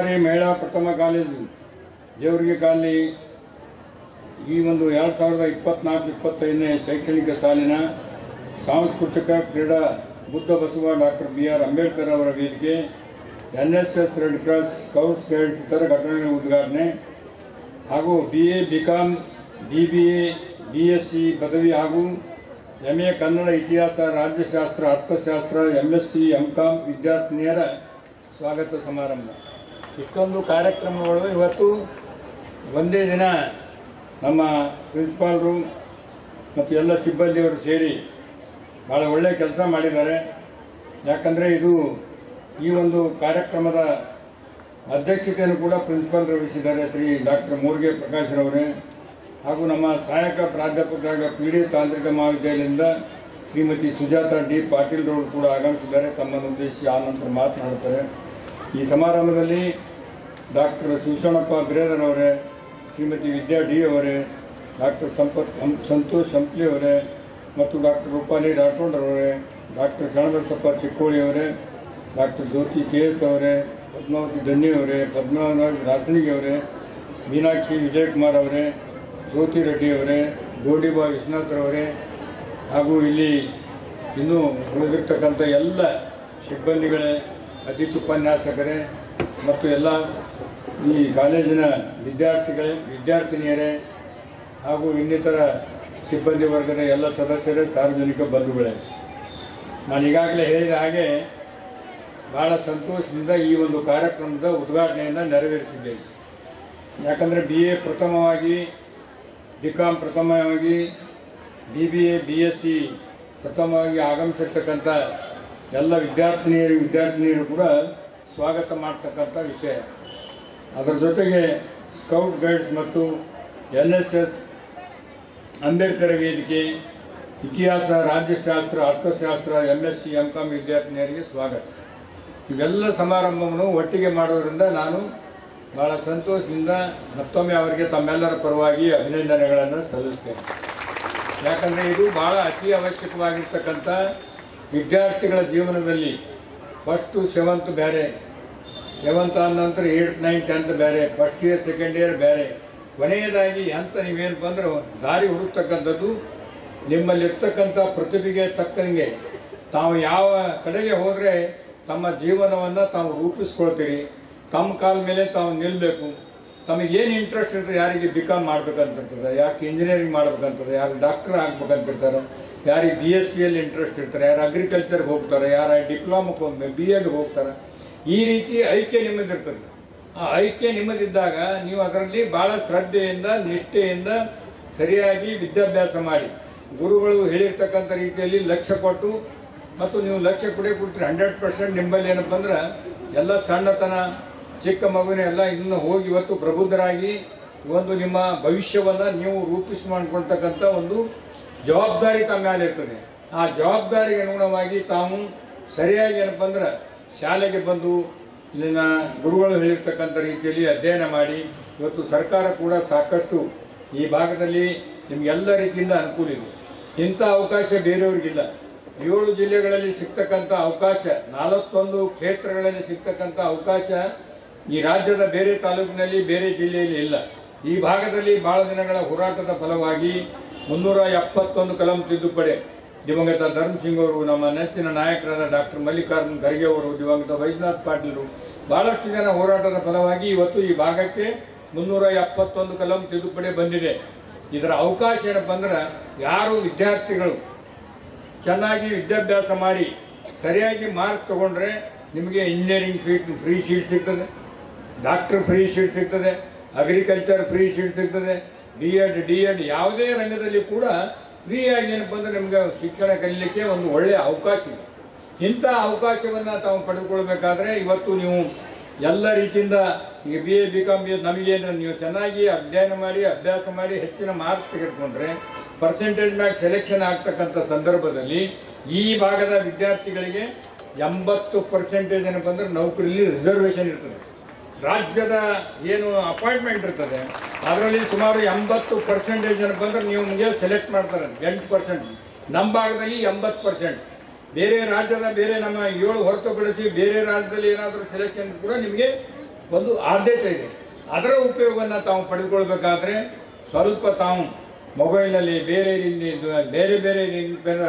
ಸರ್ಕಾರಿ ಮಹಿಳಾ ಪ್ರಥಮ ಕಾಲೇಜು ಜೇವರ್ಗಿ ಕಾಲನಿ ಈ ಒಂದು ಎರಡು ಸಾವಿರದ ಇಪ್ಪತ್ನಾಲ್ಕು, ಇಪ್ಪತ್ತೈದನೇ ಶೈಕ್ಷಣಿಕ ಸಾಲಿನ ಸಾಂಸ್ಕೃತಿಕ ಕ್ರೀಡಾ Buddha Basava doctor B R Ambedkar ಅವರ ವೇದಿಕೆ N S S red cross, scouts guides, ಇತರ ಘಟನೆಗಳ ಉದ್ಘಾಟನೆ ಹಾಗೂ B A B com B B A B S C ಪದವಿ ಹಾಗೂ ಎಂ ಎ ಕನ್ನಡ ಇತಿಹಾಸ, ರಾಜ್ಯಶಾಸ್ತ್ರ, ಅರ್ಥಶಾಸ್ತ್ರ M S C, M com ವಿದ್ಯಾರ್ಥಿನಿಯರ ಸ್ವಾಗತ ಸಮಾರಂಭ. ಇಷ್ಟೊಂದು ಕಾರ್ಯಕ್ರಮಗಳು ಇವತ್ತು ಒಂದೇ ದಿನ ನಮ್ಮ ಪ್ರಿನ್ಸಿಪಾಲರು ಮತ್ತು ಎಲ್ಲ ಸಿಬ್ಬಂದಿಯವರು ಸೇರಿ ಭಾಳ ಒಳ್ಳೆಯ ಕೆಲಸ ಮಾಡಿದ್ದಾರೆ. ಯಾಕಂದರೆ ಇದು ಈ ಒಂದು ಕಾರ್ಯಕ್ರಮದ ಅಧ್ಯಕ್ಷತೆಯನ್ನು ಕೂಡ ಪ್ರಿನ್ಸಿಪಾಲ್ ವಹಿಸಿದ್ದಾರೆ. ಶ್ರೀ ಡಾಕ್ಟರ್ ಮೂರ್ಗೆ ಪ್ರಕಾಶ್ರವರೇ ಹಾಗೂ ನಮ್ಮ ಸಹಾಯಕ ಪ್ರಾಧ್ಯಾಪಕರಾದ ಪಿ ಡಿ ತಾಂತ್ರಿಕ ಮಹಾವಿದ್ಯಾಲಯದಿಂದ ಶ್ರೀಮತಿ ಸುಜಾತ ಡಿ ಪಾಟೀಲ್ ರವರು ಕೂಡ ಆಗಮಿಸಿದ್ದಾರೆ. ತಮ್ಮನ್ನು ಉದ್ದೇಶಿಸಿ ಆ ನಂತರ ಮಾತನಾಡುತ್ತಾರೆ. ಈ ಸಮಾರಂಭದಲ್ಲಿ ಡಾಕ್ಟರ್ ಶಿವಶರಣಪ್ಪ ಅವರೇ, ಶ್ರೀಮತಿ ವಿದ್ಯಾ ಡಿ ಅವರೇ, ಡಾಕ್ಟರ್ ಸಂಪತ್ ಹಂ, ಸಂತೋಷ್ ಹಂಪ್ಲಿ ಅವರೇ, ಮತ್ತು ಡಾಕ್ಟರ್ ರೂಪಾಲಿ ರಾಠೋಡ್ರವರೇ ಡಾಕ್ಟರ್ ಚಿಕ್ಕೋಳಿ ಅವರೇ, ಡಾಕ್ಟರ್ ಜ್ಯೋತಿ ಕೆ ಎಸ್ ಅವರೇ, ಪದ್ಮಾವತಿ ಧನ್ಯ ಅವರೇ ಪದ್ಮನಾಥ್ ರಾಸಣಿಗೆ ಅವರೇ, ಮೀನಾಕ್ಷಿ ವಿಜಯಕುಮಾರ್ ಅವರೇ, ಜ್ಯೋತಿ ರೆಡ್ಡಿ ಅವರೇ, ಗೋಡಿಬಾ ವಿಶ್ವನಾಥ್ರವರೇ ಹಾಗೂ ಇಲ್ಲಿ ಇನ್ನೂ ಉಳಿದಿರ್ತಕ್ಕಂಥ ಎಲ್ಲ ಸಿಬ್ಬಂದಿಗಳೇ, ಅತಿಥಿ ಉಪನ್ಯಾಸಕರೇ, ಮತ್ತು ಎಲ್ಲ ಈ ಕಾಲೇಜಿನ ವಿದ್ಯಾರ್ಥಿಗಳೇ, ವಿದ್ಯಾರ್ಥಿನಿಯರೇ ಹಾಗೂ ಇನ್ನಿತರ ಸಿಬ್ಬಂದಿ ವರ್ಗದ ಎಲ್ಲ ಸದಸ್ಯರೇ ಸಾರ್ವಜನಿಕ ಬಂಧುಗಳೇ. ನಾನು ಈಗಾಗಲೇ ಹೇಳಿದ ಹಾಗೆ ಭಾಳ ಸಂತೋಷದಿಂದ ಈ ಒಂದು ಕಾರ್ಯಕ್ರಮದ ಉದ್ಘಾಟನೆಯನ್ನು ನೆರವೇರಿಸಿದ್ದೇನೆ. ಯಾಕಂದರೆ ಬಿ ಎ ಪ್ರಥಮವಾಗಿ ಬಿ ಕಾಮ್ ಪ್ರಥಮವಾಗಿ B B A B S C ಪ್ರಥಮವಾಗಿ ಆಗಮಿಸಿರ್ತಕ್ಕಂಥ ಎಲ್ಲ ವಿದ್ಯಾರ್ಥಿನಿಯರು ವಿದ್ಯಾರ್ಥಿನಿಯರು ಕೂಡ ಸ್ವಾಗತ ಮಾಡ್ತಕ್ಕಂಥ ವಿಷಯ. ಅದರ ಜೊತೆಗೆ ಸ್ಕೌಟ್ ಗೈಡ್ಸ್ ಮತ್ತು ಎನ್ ಎಸ್ ಎಸ್, ಅಂಬೇಡ್ಕರ್ ವೇದಿಕೆ, ಇತಿಹಾಸ, ರಾಜ್ಯಶಾಸ್ತ್ರ, ಅರ್ಥಶಾಸ್ತ್ರ M S C, M com ವಿದ್ಯಾರ್ಥಿನಿಯರಿಗೆ ಸ್ವಾಗತ. ಇವೆಲ್ಲ ಸಮಾರಂಭವನ್ನು ಒಟ್ಟಿಗೆ ಮಾಡೋದ್ರಿಂದ ನಾನು ಭಾಳ ಸಂತೋಷದಿಂದ ಮತ್ತೊಮ್ಮೆ ಅವರಿಗೆ ತಮ್ಮೆಲ್ಲರ ಪರವಾಗಿ ಅಭಿನಂದನೆಗಳನ್ನು ಸಲ್ಲಿಸ್ತೇನೆ. ಯಾಕಂದರೆ ಇದು ಭಾಳ ಅತಿ ಅವಶ್ಯಕವಾಗಿರ್ತಕ್ಕಂಥ ವಿದ್ಯಾರ್ಥಿಗಳ ಜೀವನದಲ್ಲಿ ಫಸ್ಟು ಸೆವೆಂತ್ ಬೇರೆ ಸೆವೆಂತ್ ಆದ ನಂತರ ಏಯ್ಟ್ ನೈನ್ ಟೆಂತ್ ಬೇರೆ ಫಸ್ಟ್ ಇಯರ್ ಸೆಕೆಂಡ್ ಇಯರ್ ಬೇರೆ ಕೊನೆಯದಾಗಿ ಅಂತ ನೀವೇನು ಬಂದರೆ ದಾರಿ ಹುಡುಕ್ತಕ್ಕಂಥದ್ದು, ನಿಮ್ಮಲ್ಲಿರ್ತಕ್ಕಂಥ ಪ್ರತಿಭೆಗೆ ತಕ್ಕಂಗೆ. ತಾವು ಯಾವ ಕಡೆಗೆ ಹೋದರೆ ತಮ್ಮ ಜೀವನವನ್ನು ತಾವು ರೂಪಿಸ್ಕೊಳ್ತೀರಿ. ತಮ್ಮ ಕಾಲ ಮೇಲೆ ತಾವು ನಿಲ್ಲಬೇಕು ತಮಗೇನು ಇಂಟ್ರೆಸ್ಟ್ ಇರ್ತದೆ ಯಾರಿಗೆ ಬಿ ಕಾಮ್ ಮಾಡ್ಬೇಕಂತಿರ್ತದೆ ಯಾಕೆ ಇಂಜಿನಿಯರಿಂಗ್ ಮಾಡ್ಬೇಕಂತಿರ್ತದೆ, ಯಾರು ಡಾಕ್ಟರ್ ಆಗ್ಬೇಕಂತಿರ್ತಾರೆ, ಯಾರಿಗೆ ಬಿ ಎಸ್ ಸಿಯಲ್ಲಿ ಇಂಟ್ರೆಸ್ಟ್ ಇರ್ತಾರೆ, ಯಾರು ಅಗ್ರಿಕಲ್ಚರ್ಗೆ ಹೋಗ್ತಾರೆ, ಯಾರು ಡಿಪ್ಲೊಮಕ್ಕೆ ಬಿ ಎಡ್ಗೆ ಹೋಗ್ತಾರೆ. ಈ ರೀತಿ ಐಕ್ಯ ನಿಮ್ಮದಿರ್ತದೆ. ಆ ಐಕ್ಯ ನಿಮ್ಮದಿದ್ದಾಗ ನೀವು ಅದರಲ್ಲಿ ಭಾಳ ಶ್ರದ್ಧೆಯಿಂದ, ನಿಷ್ಠೆಯಿಂದ ಸರಿಯಾಗಿ ವಿದ್ಯಾಭ್ಯಾಸ ಮಾಡಿ. ಗುರುಗಳು ಹೇಳಿರ್ತಕ್ಕಂಥ ರೀತಿಯಲ್ಲಿ ಲಕ್ಷ್ಯ ಕೊಟ್ಟು ಮತ್ತು ನೀವು ಲಕ್ಷ್ಯ ಕೊಡೇ ಕೊಟ್ಟರೆ ಹಂಡ್ರೆಡ್ ಪರ್ಸೆಂಟ್ ನಿಂಬಲ್ಲಿ ಏನಪ್ಪ ಅಂದ್ರೆ ಎಲ್ಲ ಸಣ್ಣತನ, ಚಿಕ್ಕ ಮಗುವಿನ ಎಲ್ಲ ಇನ್ನು ಹೋಗಿ ಇವತ್ತು ಪ್ರಬುದ್ಧರಾಗಿ ಒಂದು ನಿಮ್ಮ ಭವಿಷ್ಯವನ್ನು ನೀವು ರೂಪಿಸಿ ಮಾಡಿಕೊಳ್ತಕ್ಕಂಥ ಒಂದು ಜವಾಬ್ದಾರಿ ತಮ್ಮ ಮೇಲೆ ಇರ್ತದೆ ಆ ಜವಾಬ್ದಾರಿಗೆ ಅನುಗುಣವಾಗಿ ತಾವು ಸರಿಯಾಗಿ ಏನಪ್ಪ ಅಂದ್ರೆ ಶಾಲೆಗೆ ಬಂದು ಇಲ್ಲಿನ ಗುರುಗಳು ಹೇಳಿರ್ತಕ್ಕಂಥ ರೀತಿಯಲ್ಲಿ ಅಧ್ಯಯನ ಮಾಡಿ, ಇವತ್ತು ಸರ್ಕಾರ ಕೂಡ ಸಾಕಷ್ಟು ಈ ಭಾಗದಲ್ಲಿ ನಿಮಗೆಲ್ಲ ರೀತಿಯಿಂದ ಅನುಕೂಲ ಇದೆ. ಇಂಥ ಅವಕಾಶ ಬೇರೆಯವ್ರಿಗಿಲ್ಲ. ಏಳು ಜಿಲ್ಲೆಗಳಲ್ಲಿ ಸಿಗ್ತಕ್ಕಂಥ ಅವಕಾಶ, ನಲವತ್ತೊಂದು ಕ್ಷೇತ್ರಗಳಲ್ಲಿ ಸಿಗ್ತಕ್ಕಂಥ ಅವಕಾಶ ಈ ರಾಜ್ಯದ ಬೇರೆ ತಾಲೂಕಿನಲ್ಲಿ, ಬೇರೆ ಜಿಲ್ಲೆಯಲ್ಲಿ ಇಲ್ಲ. ಈ ಭಾಗದಲ್ಲಿ ಬಹಳ ದಿನಗಳ ಹೋರಾಟದ ಫಲವಾಗಿ ಮುನ್ನೂರ ಎಪ್ಪತ್ತೊಂದು ಕಲಂ ತಿದ್ದುಪಡಿ. ದಿವಂಗತ ಧರ್ಮ್ ಸಿಂಗ್ ಅವರು ನಮ್ಮ ನೆಚ್ಚಿನ ನಾಯಕರಾದ ಡಾಕ್ಟರ್ ಮಲ್ಲಿಕಾರ್ಜುನ್ ಖರ್ಗೆ ಅವರು, ದಿವಂಗತ ವೈದ್ಯನಾಥ್ ಪಾಟೀಲರು, ಬಹಳಷ್ಟು ಜನ ಹೋರಾಟದ ಫಲವಾಗಿ ಇವತ್ತು ಈ ಭಾಗಕ್ಕೆ ಮುನ್ನೂರ ಎಪ್ಪತ್ತೊಂದು ಕಲಂ ತಿದ್ದುಪಡಿ ಬಂದಿದೆ. ಇದರ ಅವಕಾಶ ಏನಪ್ಪ ಅಂದ್ರೆ ಯಾರು ವಿದ್ಯಾರ್ಥಿಗಳು ಚೆನ್ನಾಗಿ ವಿದ್ಯಾಭ್ಯಾಸ ಮಾಡಿ ಸರಿಯಾಗಿ ಮಾರ್ಕ್ಸ್ ತಗೊಂಡ್ರೆ ನಿಮಗೆ ಇಂಜಿನಿಯರಿಂಗ್ ಸೀಟ್ ಫ್ರೀ ಸೀಟ್ ಸಿಗ್ತದೆ ಡಾಕ್ಟರ್ ಫ್ರೀ ಸೀಟ್ ಸಿಗ್ತದೆ ಅಗ್ರಿಕಲ್ಚರ್ ಫ್ರೀ ಸೀಟ್ ಸಿಗ್ತದೆ ಡಿ ಎಡ್ ಡಿ ಎಡ್ ಯಾವುದೇ ರಂಗದಲ್ಲಿ ಕೂಡ ಫ್ರೀಯಾಗಿ ಏನಪ್ಪ ಅಂದ್ರೆ ನಿಮಗೆ ಶಿಕ್ಷಣ ಕಲೀಲಿಕ್ಕೆ ಒಂದು ಒಳ್ಳೆಯ ಅವಕಾಶ ಇದೆ. ಇಂಥ ಅವಕಾಶವನ್ನು ತಾವು ಪಡೆದುಕೊಳ್ಬೇಕಾದ್ರೆ ಇವತ್ತು ನೀವು ಎಲ್ಲ ರೀತಿಯಿಂದ ಈಗ ಬಿ ಎ ಬಿ ಕಾಮ್ ನಮಗೇನು ನೀವು ಚೆನ್ನಾಗಿ ಅಧ್ಯಯನ ಮಾಡಿ, ಅಭ್ಯಾಸ ಮಾಡಿ ಹೆಚ್ಚಿನ ಮಾರ್ಕ್ಸ್ ತೆಗೆದುಕೊಂಡ್ರೆ ಪರ್ಸೆಂಟೇಜ್ ಮ್ಯಾಗ ಸೆಲೆಕ್ಷನ್ ಆಗ್ತಕ್ಕಂಥ ಸಂದರ್ಭದಲ್ಲಿ ಈ ಭಾಗದ ವಿದ್ಯಾರ್ಥಿಗಳಿಗೆ ಎಂಬತ್ತು ಪರ್ಸೆಂಟೇಜ್ ಏನಪ್ಪ ಅಂದ್ರೆ ನೌಕರಿಲಿ ರಿಸರ್ವೇಷನ್ ಇರ್ತದೆ. ರಾಜ್ಯದ ಏನು ಅಪಾಯಿಂಟ್ಮೆಂಟ್ ಇರ್ತದೆ, ಅದರಲ್ಲಿ ಸುಮಾರು ಎಂಬತ್ತು ಪರ್ಸೆಂಟೇಜ್ ಜನ ಬಂದರೆ ನೀವು ನಿಮಗೆ ಸೆಲೆಕ್ಟ್ ಮಾಡ್ತಾರೆ, ಎಂಟು ಪರ್ಸೆಂಟ್ ನಮ್ಮ ಭಾಗದಲ್ಲಿ ಎಂಬತ್ತು ಪರ್ಸೆಂಟ್ ಬೇರೆ ರಾಜ್ಯದ ಬೇರೆ ನಮ್ಮ ಏಳು ಹೊರತುಪಡಿಸಿ ಬೇರೆ ರಾಜ್ಯದಲ್ಲಿ ಏನಾದರೂ ಸೆಲೆಕ್ಷನ್ ಕೂಡ ನಿಮಗೆ ಒಂದು ಆದ್ಯತೆ ಇದೆ. ಅದರ ಉಪಯೋಗವನ್ನು ತಾವು ಪಡೆದುಕೊಳ್ಬೇಕಾದ್ರೆ ಸ್ವಲ್ಪ ತಾವು ಮೊಬೈಲ್ನಲ್ಲಿ ಬೇರೆ ಬೇರೆ ಬೇರೆ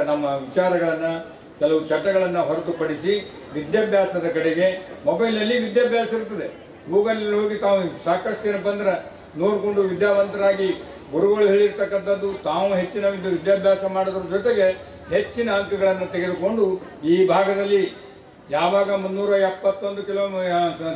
ನಮ್ಮ ವಿಚಾರಗಳನ್ನು, ಕೆಲವು ಚಟಗಳನ್ನು ಹೊರತುಪಡಿಸಿ ವಿದ್ಯಾಭ್ಯಾಸದ ಕಡೆಗೆ ಮೊಬೈಲ್ನಲ್ಲಿ ವಿದ್ಯಾಭ್ಯಾಸ ಇರ್ತದೆ. ಗೂಗಲಲ್ಲಿ ಹೋಗಿ ತಾವು ಸಾಕಷ್ಟು ಏನಪ್ಪ ಅಂದ್ರೆ ನೋಡಿಕೊಂಡು ವಿದ್ಯಾವಂತರಾಗಿ ಗುರುಗಳು ಹೇಳಿರ್ತಕ್ಕಂಥದ್ದು, ತಾವು ಹೆಚ್ಚಿನ ವಿದ್ಯ- ವಿದ್ಯಾಭ್ಯಾಸ ಮಾಡೋದ್ರ ಜೊತೆಗೆ ಹೆಚ್ಚಿನ ಅಂಕಗಳನ್ನು ತೆಗೆದುಕೊಂಡು ಈ ಭಾಗದಲ್ಲಿ ಯಾವಾಗ ಮುನ್ನೂರ ಎಪ್ಪತ್ತೊಂದು ಕಿಲೋ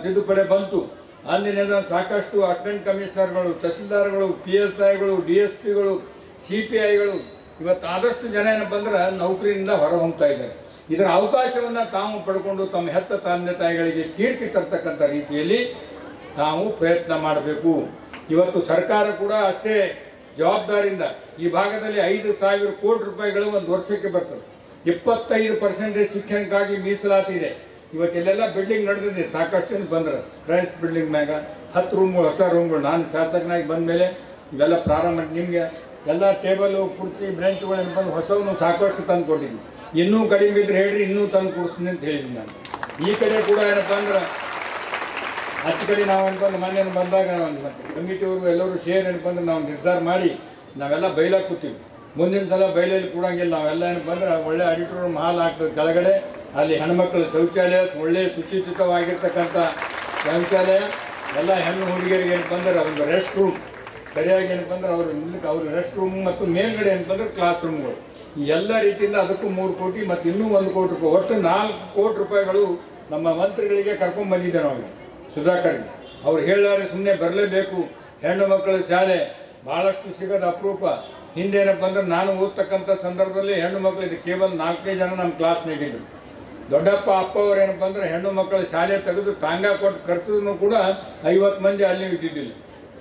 ತಿದ್ದುಪಡಿ ಬಂತು ಅಂದಿನಿಂದ ಸಾಕಷ್ಟು ಅಸಿಸ್ಟೆಂಟ್ ಕಮಿಷನರ್ಗಳು, ತಹಸೀಲ್ದಾರ್ಗಳು, ಪಿ ಎಸ್ ಐಗಳು, ಡಿ ಎಸ್ ಪಿಗಳು, ಸಿ ಪಿ ಐಗಳು, ಇವತ್ತು ಆದಷ್ಟು ಜನ ಏನಪ್ಪ ಅಂದ್ರೆ ನೌಕರಿಯಿಂದ ಹೊರ ಹೊಮ್ತಾ ಇದ್ದಾರೆ. ಇದರ ಅವಕಾಶವನ್ನು ತಾವು ಪಡ್ಕೊಂಡು ತಮ್ಮ ಹೆತ್ತ ತಂದೆ ತಾಯಿಗಳಿಗೆ ಕೀರ್ತಿ ತರ್ತಕ್ಕಂಥ ರೀತಿಯಲ್ಲಿ ತಾವು ಪ್ರಯತ್ನ ಮಾಡಬೇಕು. ಇವತ್ತು ಸರ್ಕಾರ ಕೂಡ ಅಷ್ಟೇ ಜವಾಬ್ದಾರಿಯಿಂದ ಈ ಭಾಗದಲ್ಲಿ ಐದು ಸಾವಿರ ಕೋಟಿ ರೂಪಾಯಿಗಳು ಒಂದು ವರ್ಷಕ್ಕೆ ಬರ್ತದೆ. ಇಪ್ಪತ್ತೈದು ಪರ್ಸೆಂಟೇಜ್ ಶಿಕ್ಷಣಕ್ಕಾಗಿ ಮೀಸಲಾತಿ ಇದೆ. ಇವತ್ತೆಲ್ಲೆಲ್ಲ ಬಿಲ್ಡಿಂಗ್ ನಡೆದಿದೆ. ಸಾಕಷ್ಟು ಬಂದ್ರೆ ಕ್ರೈಸ್ ಬಿಲ್ಡಿಂಗ್ ಮ್ಯಾಗ ಹತ್ತು ರೂಮ್ಗಳು ಹೊಸ ರೂಮ್ಗಳು ನಾನು ಶಾಸಕನಾಗಿ ಬಂದ ಮೇಲೆ ಇವೆಲ್ಲ ಪ್ರಾರಂಭ ನಿಮಗೆ ಎಲ್ಲ ಟೇಬಲು, ಕುರ್ಚಿ ಬ್ರೆಂಚ್ಗಳನ್ನು ಬಂದು ಹೊಸವನ್ನು ಸಾಕಷ್ಟು ತಂದು ಕೊಟ್ಟಿದ್ವಿ ಇನ್ನೂ ಕಡಿಮೆ ಇದ್ರೆ ಹೇಳ್ರಿ, ಇನ್ನೂ ತಂದು ಕೊಡಿಸ್ತೀನಿ ಅಂತ ಹೇಳಿದ್ದೀನಿ ನಾನು. ಈ ಕಡೆ ಕೂಡ ಏನಪ್ಪ ಅಂದ್ರೆ ಹತ್ತು ಕಡೆ ನಾವು ಅನ್ಕೊಂಡು ಮೊನ್ನೆ ಬಂದಾಗ ಕಮಿಟಿಯವರು ಎಲ್ಲರೂ ಸೇರಿ ಅನ್ಕೊಂಡು ನಾವು ನಿರ್ಧಾರ ಮಾಡಿ ನಾವೆಲ್ಲ ಬೈಲಾಗಿ ಕೂತೀವಿ. ಮುಂದಿನ ಸಲ ಬೈಲಲ್ಲಿ ಕೂಡಂಗಿಲ್ಲ. ನಾವೆಲ್ಲ ಏನಪ್ಪ ಅಂದ್ರೆ, ಒಳ್ಳೆ ಆಡಿಟೋರಿಯಂ ಹಾಲ್ ಹಾಕ್ತದೆ ಕೆಳಗಡೆ. ಅಲ್ಲಿ ಹೆಣ್ಮಕ್ಳ ಶೌಚಾಲಯ, ಒಳ್ಳೆ ಶುಚಿಚಿತವಾಗಿರ್ತಕ್ಕಂಥ ಶೌಚಾಲಯ. ಎಲ್ಲ ಹೆಣ್ಣು ಹುಡುಗಿಯರಿಗೆ ಏನಪ್ಪ ಅಂದ್ರೆ ಒಂದು ರೆಸ್ಟ್ ರೂಮ್ ಸರಿಯಾಗಿ ಏನಪ್ಪಂದ್ರೆ ಅವರು ನಿಲ್ಲಕ್ಕೆ ಅವ್ರ ರೆಸ್ಟ್ ರೂಮ್ ಮತ್ತು ಮೇಲ್ಗಡೆ ಏನಪ್ಪಂದ್ರೆ ಕ್ಲಾಸ್ ರೂಮ್ಗಳು ಎಲ್ಲ ರೀತಿಯಿಂದ ಅದಕ್ಕೂ ಮೂರು ಕೋಟಿ ಮತ್ತು ಇನ್ನೂ ಒಂದು ಕೋಟಿ ರೂಪಾಯಿ. ಒಟ್ಟು ನಾಲ್ಕು ಕೋಟಿ ರೂಪಾಯಿಗಳು ನಮ್ಮ ಮಂತ್ರಿಗಳಿಗೆ ಕರ್ಕೊಂಡು ಬಂದಿದ್ದೆ ನಾವು ಸುಧಾಕರ್ಗೆ. ಅವ್ರು ಹೇಳಾರೆ ಸುಮ್ಮನೆ ಬರಲೇಬೇಕು. ಹೆಣ್ಣು ಮಕ್ಕಳ ಶಾಲೆ ಭಾಳಷ್ಟು ಸಿಗೋದು ಅಪರೂಪ. ಹಿಂದೇನಪ್ಪ ಅಂದ್ರೆ ನಾನು ಓದ್ತಕ್ಕಂಥ ಸಂದರ್ಭದಲ್ಲಿ ಹೆಣ್ಣು ಮಕ್ಕಳಿಗೆ ಕೇವಲ ನಾಲ್ಕೇ ಜನ ನಮ್ಮ ಕ್ಲಾಸ್ನಾಗಿದ್ದರು ದೊಡ್ಡಪ್ಪ ಅಪ್ಪ ಅವ್ರು ಏನಪ್ಪ ಅಂದ್ರೆ ಹೆಣ್ಣು ಮಕ್ಕಳ ಶಾಲೆ ತೆಗೆದು ತಾಂಗ ಕೊಟ್ಟು ಕರ್ಸಿದ್ರು ಕೂಡ ಐವತ್ತು ಮಂದಿ ಅಲ್ಲಿ ಇದ್ದಿದ್ದಿಲ್ಲ.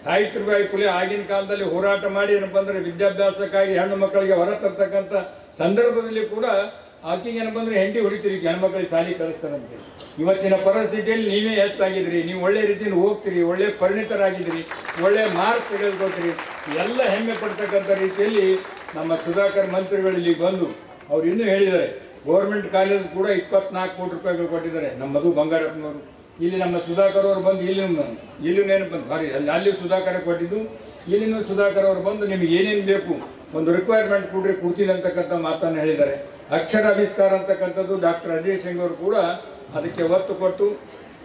ಸಾವಿತ್ರಿಬಾಯಿ ಪುಲೆ ಆಗಿನ ಕಾಲದಲ್ಲಿ ಹೋರಾಟ ಮಾಡಿ ಏನಪ್ಪ ಅಂದ್ರೆ ವಿದ್ಯಾಭ್ಯಾಸಕ್ಕಾಗಿ ಹೆಣ್ಣು ಮಕ್ಕಳಿಗೆ ಹೊರ ತರ್ತಕ್ಕಂಥ ಸಂದರ್ಭದಲ್ಲಿ ಕೂಡ ಆಕೆಗೆ ಏನಪ್ಪ ಅಂದ್ರೆ ಹೆಂಡಿ ಹೊಡಿತೀರಿ ಹೆಣ್ಮಕ್ಳಿಗೆ ಸಾಲಿ ಕಲಿಸ್ತಾರಂತೆ ಇವತ್ತಿನ ಪರಿಸ್ಥಿತಿಯಲ್ಲಿ ನೀವೇ ಹೆಚ್ಚಾಗಿದ್ರಿ ನೀವು ಒಳ್ಳೆ ರೀತಿಯಲ್ಲಿ ಹೋಗ್ತೀರಿ, ಒಳ್ಳೆ ಪರಿಣಿತರಾಗಿದ್ದೀರಿ, ಒಳ್ಳೆ ಮಾರ್ಕ್ಸ್ ತೆಗೆದುಕೊಳ್ತೀರಿ, ಎಲ್ಲ ಹೆಮ್ಮೆ ಪಡ್ತಕ್ಕಂಥ ರೀತಿಯಲ್ಲಿ ನಮ್ಮ ಸುಧಾಕರ್ ಮಂತ್ರಿಗಳು ಇಲ್ಲಿ ಬಂದು ಅವ್ರು ಇನ್ನೂ ಹೇಳಿದ್ದಾರೆ, ಗೌರ್ಮೆಂಟ್ ಕಾಲೇಜ್ ಕೂಡ ಇಪ್ಪತ್ನಾಲ್ಕು ಕೋಟಿ ರೂಪಾಯಿಗಳು ಕೊಟ್ಟಿದ್ದಾರೆ ನಮ್ಮ ಮಧು ಬಂಗಾರಪ್ಪನವರು. ಇಲ್ಲಿ ನಮ್ಮ ಸುಧಾಕರ್ ಅವರು ಬಂದು ಇಲ್ಲಿ ಇಲ್ಲಿ ಏನು ಬಂದು ಸಾರಿ ಅಲ್ಲಿ ಅಲ್ಲಿ ಸುಧಾಕರ್ ಕೊಟ್ಟಿದ್ದು, ಇಲ್ಲಿನೂ ಸುಧಾಕರ್ ಅವರು ಬಂದು ನಿಮಗೆ ಏನೇನು ಬೇಕು, ಒಂದು ರಿಕ್ವೈರ್ಮೆಂಟ್ ಕೊಡ್ರಿ, ಕೊಡ್ತೀನಿ ಅಂತಕ್ಕಂಥ ಮಾತನ್ನು ಹೇಳಿದ್ದಾರೆ. ಅಕ್ಷರ ಆವಿಷ್ಕಾರ ಅಂತಕ್ಕಂಥದ್ದು ಡಾಕ್ಟರ್ ಅಜಯ್ ಸಿಂಗ್ ಅವರು ಕೂಡ ಅದಕ್ಕೆ ಒತ್ತು ಕೊಟ್ಟು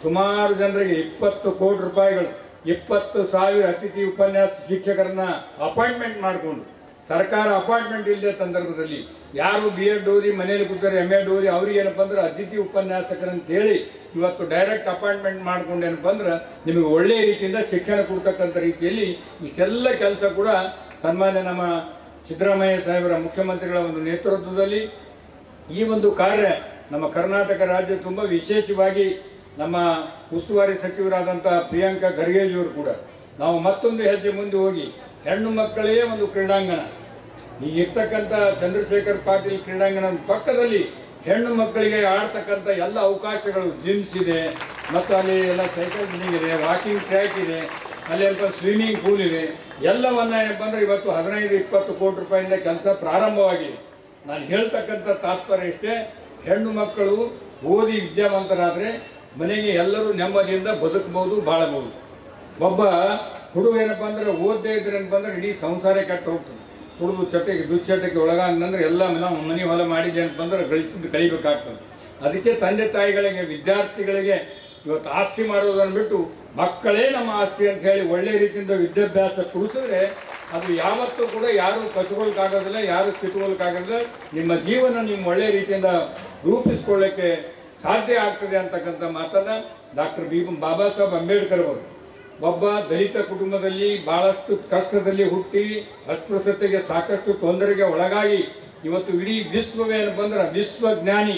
ಸುಮಾರು ಜನರಿಗೆ ಇಪ್ಪತ್ತು ಕೋಟಿ ರೂಪಾಯಿಗಳು, ಇಪ್ಪತ್ತು ಸಾವಿರ ಅತಿಥಿ ಉಪನ್ಯಾಸ ಶಿಕ್ಷಕರನ್ನ ಅಪಾಯಿಂಟ್ಮೆಂಟ್ ಮಾಡಿಕೊಂಡು ಸರ್ಕಾರ ಅಪಾಯಿಂಟ್ಮೆಂಟ್ ಇಲ್ಲದೆ ಸಂದರ್ಭದಲ್ಲಿ ಯಾರು ಬಿ ಎಡ್ ಓದಿ ಮನೇಲಿ ಕೂತಾರೆ ಎಂ ಎಡ್ ಓದಿ ಅವ್ರಿಗೆ ಏನಪ್ಪ ಅಂದ್ರೆ ಅತಿಥಿ ಉಪನ್ಯಾಸಕರಂತ ಹೇಳಿ ಇವತ್ತು ಡೈರೆಕ್ಟ್ ಅಪಾಯಿಂಟ್ಮೆಂಟ್ ಮಾಡ್ಕೊಂಡು ಏನಪ್ಪ ಅಂದ್ರೆ ನಿಮಗೆ ಒಳ್ಳೆಯ ರೀತಿಯಿಂದ ಶಿಕ್ಷಣ ಕೊಡ್ತಕ್ಕಂಥ ರೀತಿಯಲ್ಲಿ ಇಷ್ಟೆಲ್ಲ ಕೆಲಸ ಕೂಡ ಸನ್ಮಾನ್ಯ ನಮ್ಮ ಸಿದ್ದರಾಮಯ್ಯ ಸಾಹೇಬರ ಮುಖ್ಯಮಂತ್ರಿಗಳ ಒಂದು ನೇತೃತ್ವದಲ್ಲಿ ಈ ಒಂದು ಕಾರ್ಯ ನಮ್ಮ ಕರ್ನಾಟಕ ರಾಜ್ಯ ತುಂಬ ವಿಶೇಷವಾಗಿ ನಮ್ಮ ಉಸ್ತುವಾರಿ ಸಚಿವರಾದಂಥ ಪ್ರಿಯಾಂಕಾ ಖರ್ಗೆಜಿಯವರು ಕೂಡ ನಾವು ಮತ್ತೊಂದು ಹೆಜ್ಜೆ ಮುಂದೆ ಹೋಗಿ ಹೆಣ್ಣು ಮಕ್ಕಳೇ ಒಂದು ಕ್ರೀಡಾಂಗಣ. ಈಗ ಇರ್ತಕ್ಕಂಥ ಚಂದ್ರಶೇಖರ್ ಪಾಟೀಲ್ ಕ್ರೀಡಾಂಗಣ ಪಕ್ಕದಲ್ಲಿ ಹೆಣ್ಣು ಮಕ್ಕಳಿಗೆ ಆಡ್ತಕ್ಕಂಥ ಎಲ್ಲ ಅವಕಾಶಗಳು ಜಿಮ್ಸ್ ಇದೆ, ಮತ್ತು ಅಲ್ಲಿ ಎಲ್ಲ ಸೈಕಲ್ ಬಿಲ್ಡಿಂಗ್ ಇದೆ ವಾಕಿಂಗ್ ಟ್ರ್ಯಾಕ್ ಇದೆ, ಅಲ್ಲಿ ಅಲ್ಪ ಸ್ವಿಮ್ಮಿಂಗ್ ಪೂಲ್ ಇದೆ. ಎಲ್ಲವನ್ನ ಏನಪ್ಪ ಅಂದ್ರೆ ಇವತ್ತು ಹದಿನೈದು, ಇಪ್ಪತ್ತು ಕೋಟಿ ರೂಪಾಯಿಂದ ಕೆಲಸ ಪ್ರಾರಂಭವಾಗಿದೆ. ನಾನು ಹೇಳ್ತಕ್ಕಂಥ ತಾತ್ಪರ್ಯ ಇಷ್ಟೇ, ಹೆಣ್ಣು ಮಕ್ಕಳು ಓದಿ ವಿದ್ಯಾವಂತರಾದರೆ ಮನೆಗೆ ಎಲ್ಲರೂ ನೆಮ್ಮದಿಯಿಂದ ಬದುಕಬಹುದು ಬಾಳಬಹುದು. ಒಬ್ಬ ಹುಡುಗ ಏನಪ್ಪ ಅಂದ್ರೆ ಓದ್ದೇ ಇದ್ರೆ ಏನಪ್ಪ ಅಂದ್ರೆ ಇಡೀ ಸಂಸಾರ ಕೆಟ್ಟ ಹೋಗ್ತದೆ. ಹುಡುಗ ಚಟಕ್ಕೆ ದುಶ್ಚಟಕ್ಕೆ ಒಳಗಾಂದ್ರೆ ಎಲ್ಲ ನಾವು ಮನೆ ಹೊಲ ಅಂತ ಬಂದ್ರೆ ಗಳಿಸಿದ್ದು ಕಲಿಬೇಕಾಗ್ತದೆ ಅದಕ್ಕೆ ತಂದೆ ತಾಯಿಗಳಿಗೆ, ವಿದ್ಯಾರ್ಥಿಗಳಿಗೆ ಇವತ್ತು ಆಸ್ತಿ ಮಾಡೋದನ್ನು ಬಿಟ್ಟು ಮಕ್ಕಳೇ ನಮ್ಮ ಆಸ್ತಿ ಅಂತ ಹೇಳಿ ಒಳ್ಳೆ ರೀತಿಯಿಂದ ವಿದ್ಯಾಭ್ಯಾಸ ಕೊಡಿಸಿದ್ರೆ ಅದು ಯಾವತ್ತೂ ಕೂಡ ಯಾರು ಕಸಗೊಳಕ್ಕಾಗೋದಿಲ್ಲ ಯಾರು ಕಿತ್ಕೊಳಕ್ಕಾಗೋದಿಲ್ಲ ನಿಮ್ಮ ಜೀವನ ನಿಮ್ಮ ಒಳ್ಳೆ ರೀತಿಯಿಂದ ರೂಪಿಸ್ಕೊಳ್ಳೋಕ್ಕೆ ಸಾಧ್ಯ ಆಗ್ತದೆ ಅಂತಕ್ಕಂಥ ಮಾತನ್ನ ಡಾಕ್ಟರ್ ಬಿ ಬಾಬಾ ಸಾಹೇಬ್ ಅಂಬೇಡ್ಕರ್ ಅವರು ಒಬ್ಬ ದಲಿತ ಕುಟುಂಬದಲ್ಲಿ ಬಹಳಷ್ಟು ಕಷ್ಟದಲ್ಲಿ ಹುಟ್ಟಿ ಅಸ್ಪೃಶ್ಯತೆಗೆ ಸಾಕಷ್ಟು ತೊಂದರೆಗೆ ಒಳಗಾಗಿ ಇವತ್ತು ಇಡೀ ವಿಶ್ವವೇ ಏನಪ್ಪ ಬಂದ್ರೆ ವಿಶ್ವಜ್ಞಾನಿ.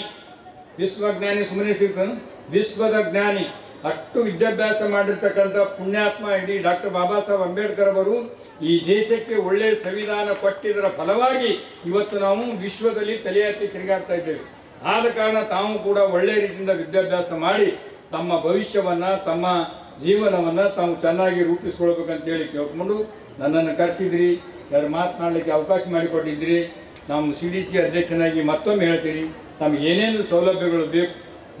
ವಿಶ್ವಜ್ಞಾನಿ ಸುಮ್ಮನೆ ಸಿಗ್ತಾನ ವಿಶ್ವದ ಜ್ಞಾನಿ. ಅಷ್ಟು ವಿದ್ಯಾಭ್ಯಾಸ ಮಾಡಿರ್ತಕ್ಕಂಥ ಪುಣ್ಯಾತ್ಮ ಇಡೀ ಡಾಕ್ಟರ್ ಬಾಬಾ ಸಾಹೇಬ್ ಅಂಬೇಡ್ಕರ್ ಅವರು ಈ ದೇಶಕ್ಕೆ ಒಳ್ಳೆಯ ಸಂವಿಧಾನ ಕೊಟ್ಟಿದ್ದರ ಫಲವಾಗಿ ಇವತ್ತು ನಾವು ವಿಶ್ವದಲ್ಲಿ ತಲೆ ಎತ್ತಿ ತಿರುಗಾಡ್ತಾ ಇದ್ದೇವೆ. ಆದ ಕಾರಣ ತಾವು ಕೂಡ ಒಳ್ಳೆಯ ರೀತಿಯಿಂದ ವಿದ್ಯಾಭ್ಯಾಸ ಮಾಡಿ ತಮ್ಮ ಭವಿಷ್ಯವನ್ನು ತಮ್ಮ ಜೀವನವನ್ನ ತಾವು ಚೆನ್ನಾಗಿ ರೂಪಿಸ್ಕೊಳ್ಬೇಕಂತೇಳಿ ಕೇಳ್ಕೊಂಡು ನನ್ನನ್ನು ಕರೆಸಿದ್ರಿ. ಎರಡು ಮಾತನಾಡಲಿಕ್ಕೆ ಅವಕಾಶ ಮಾಡಿಕೊಟ್ಟಿದ್ರಿ. ನಮ್ಮ ಸಿ ಡಿ ಸಿ ಅಧ್ಯಕ್ಷನಾಗಿ ಮತ್ತೊಮ್ಮೆ ಹೇಳ್ತೀರಿ ತಮಗೆ ಏನೇನು ಸೌಲಭ್ಯಗಳು ಬೇಕು,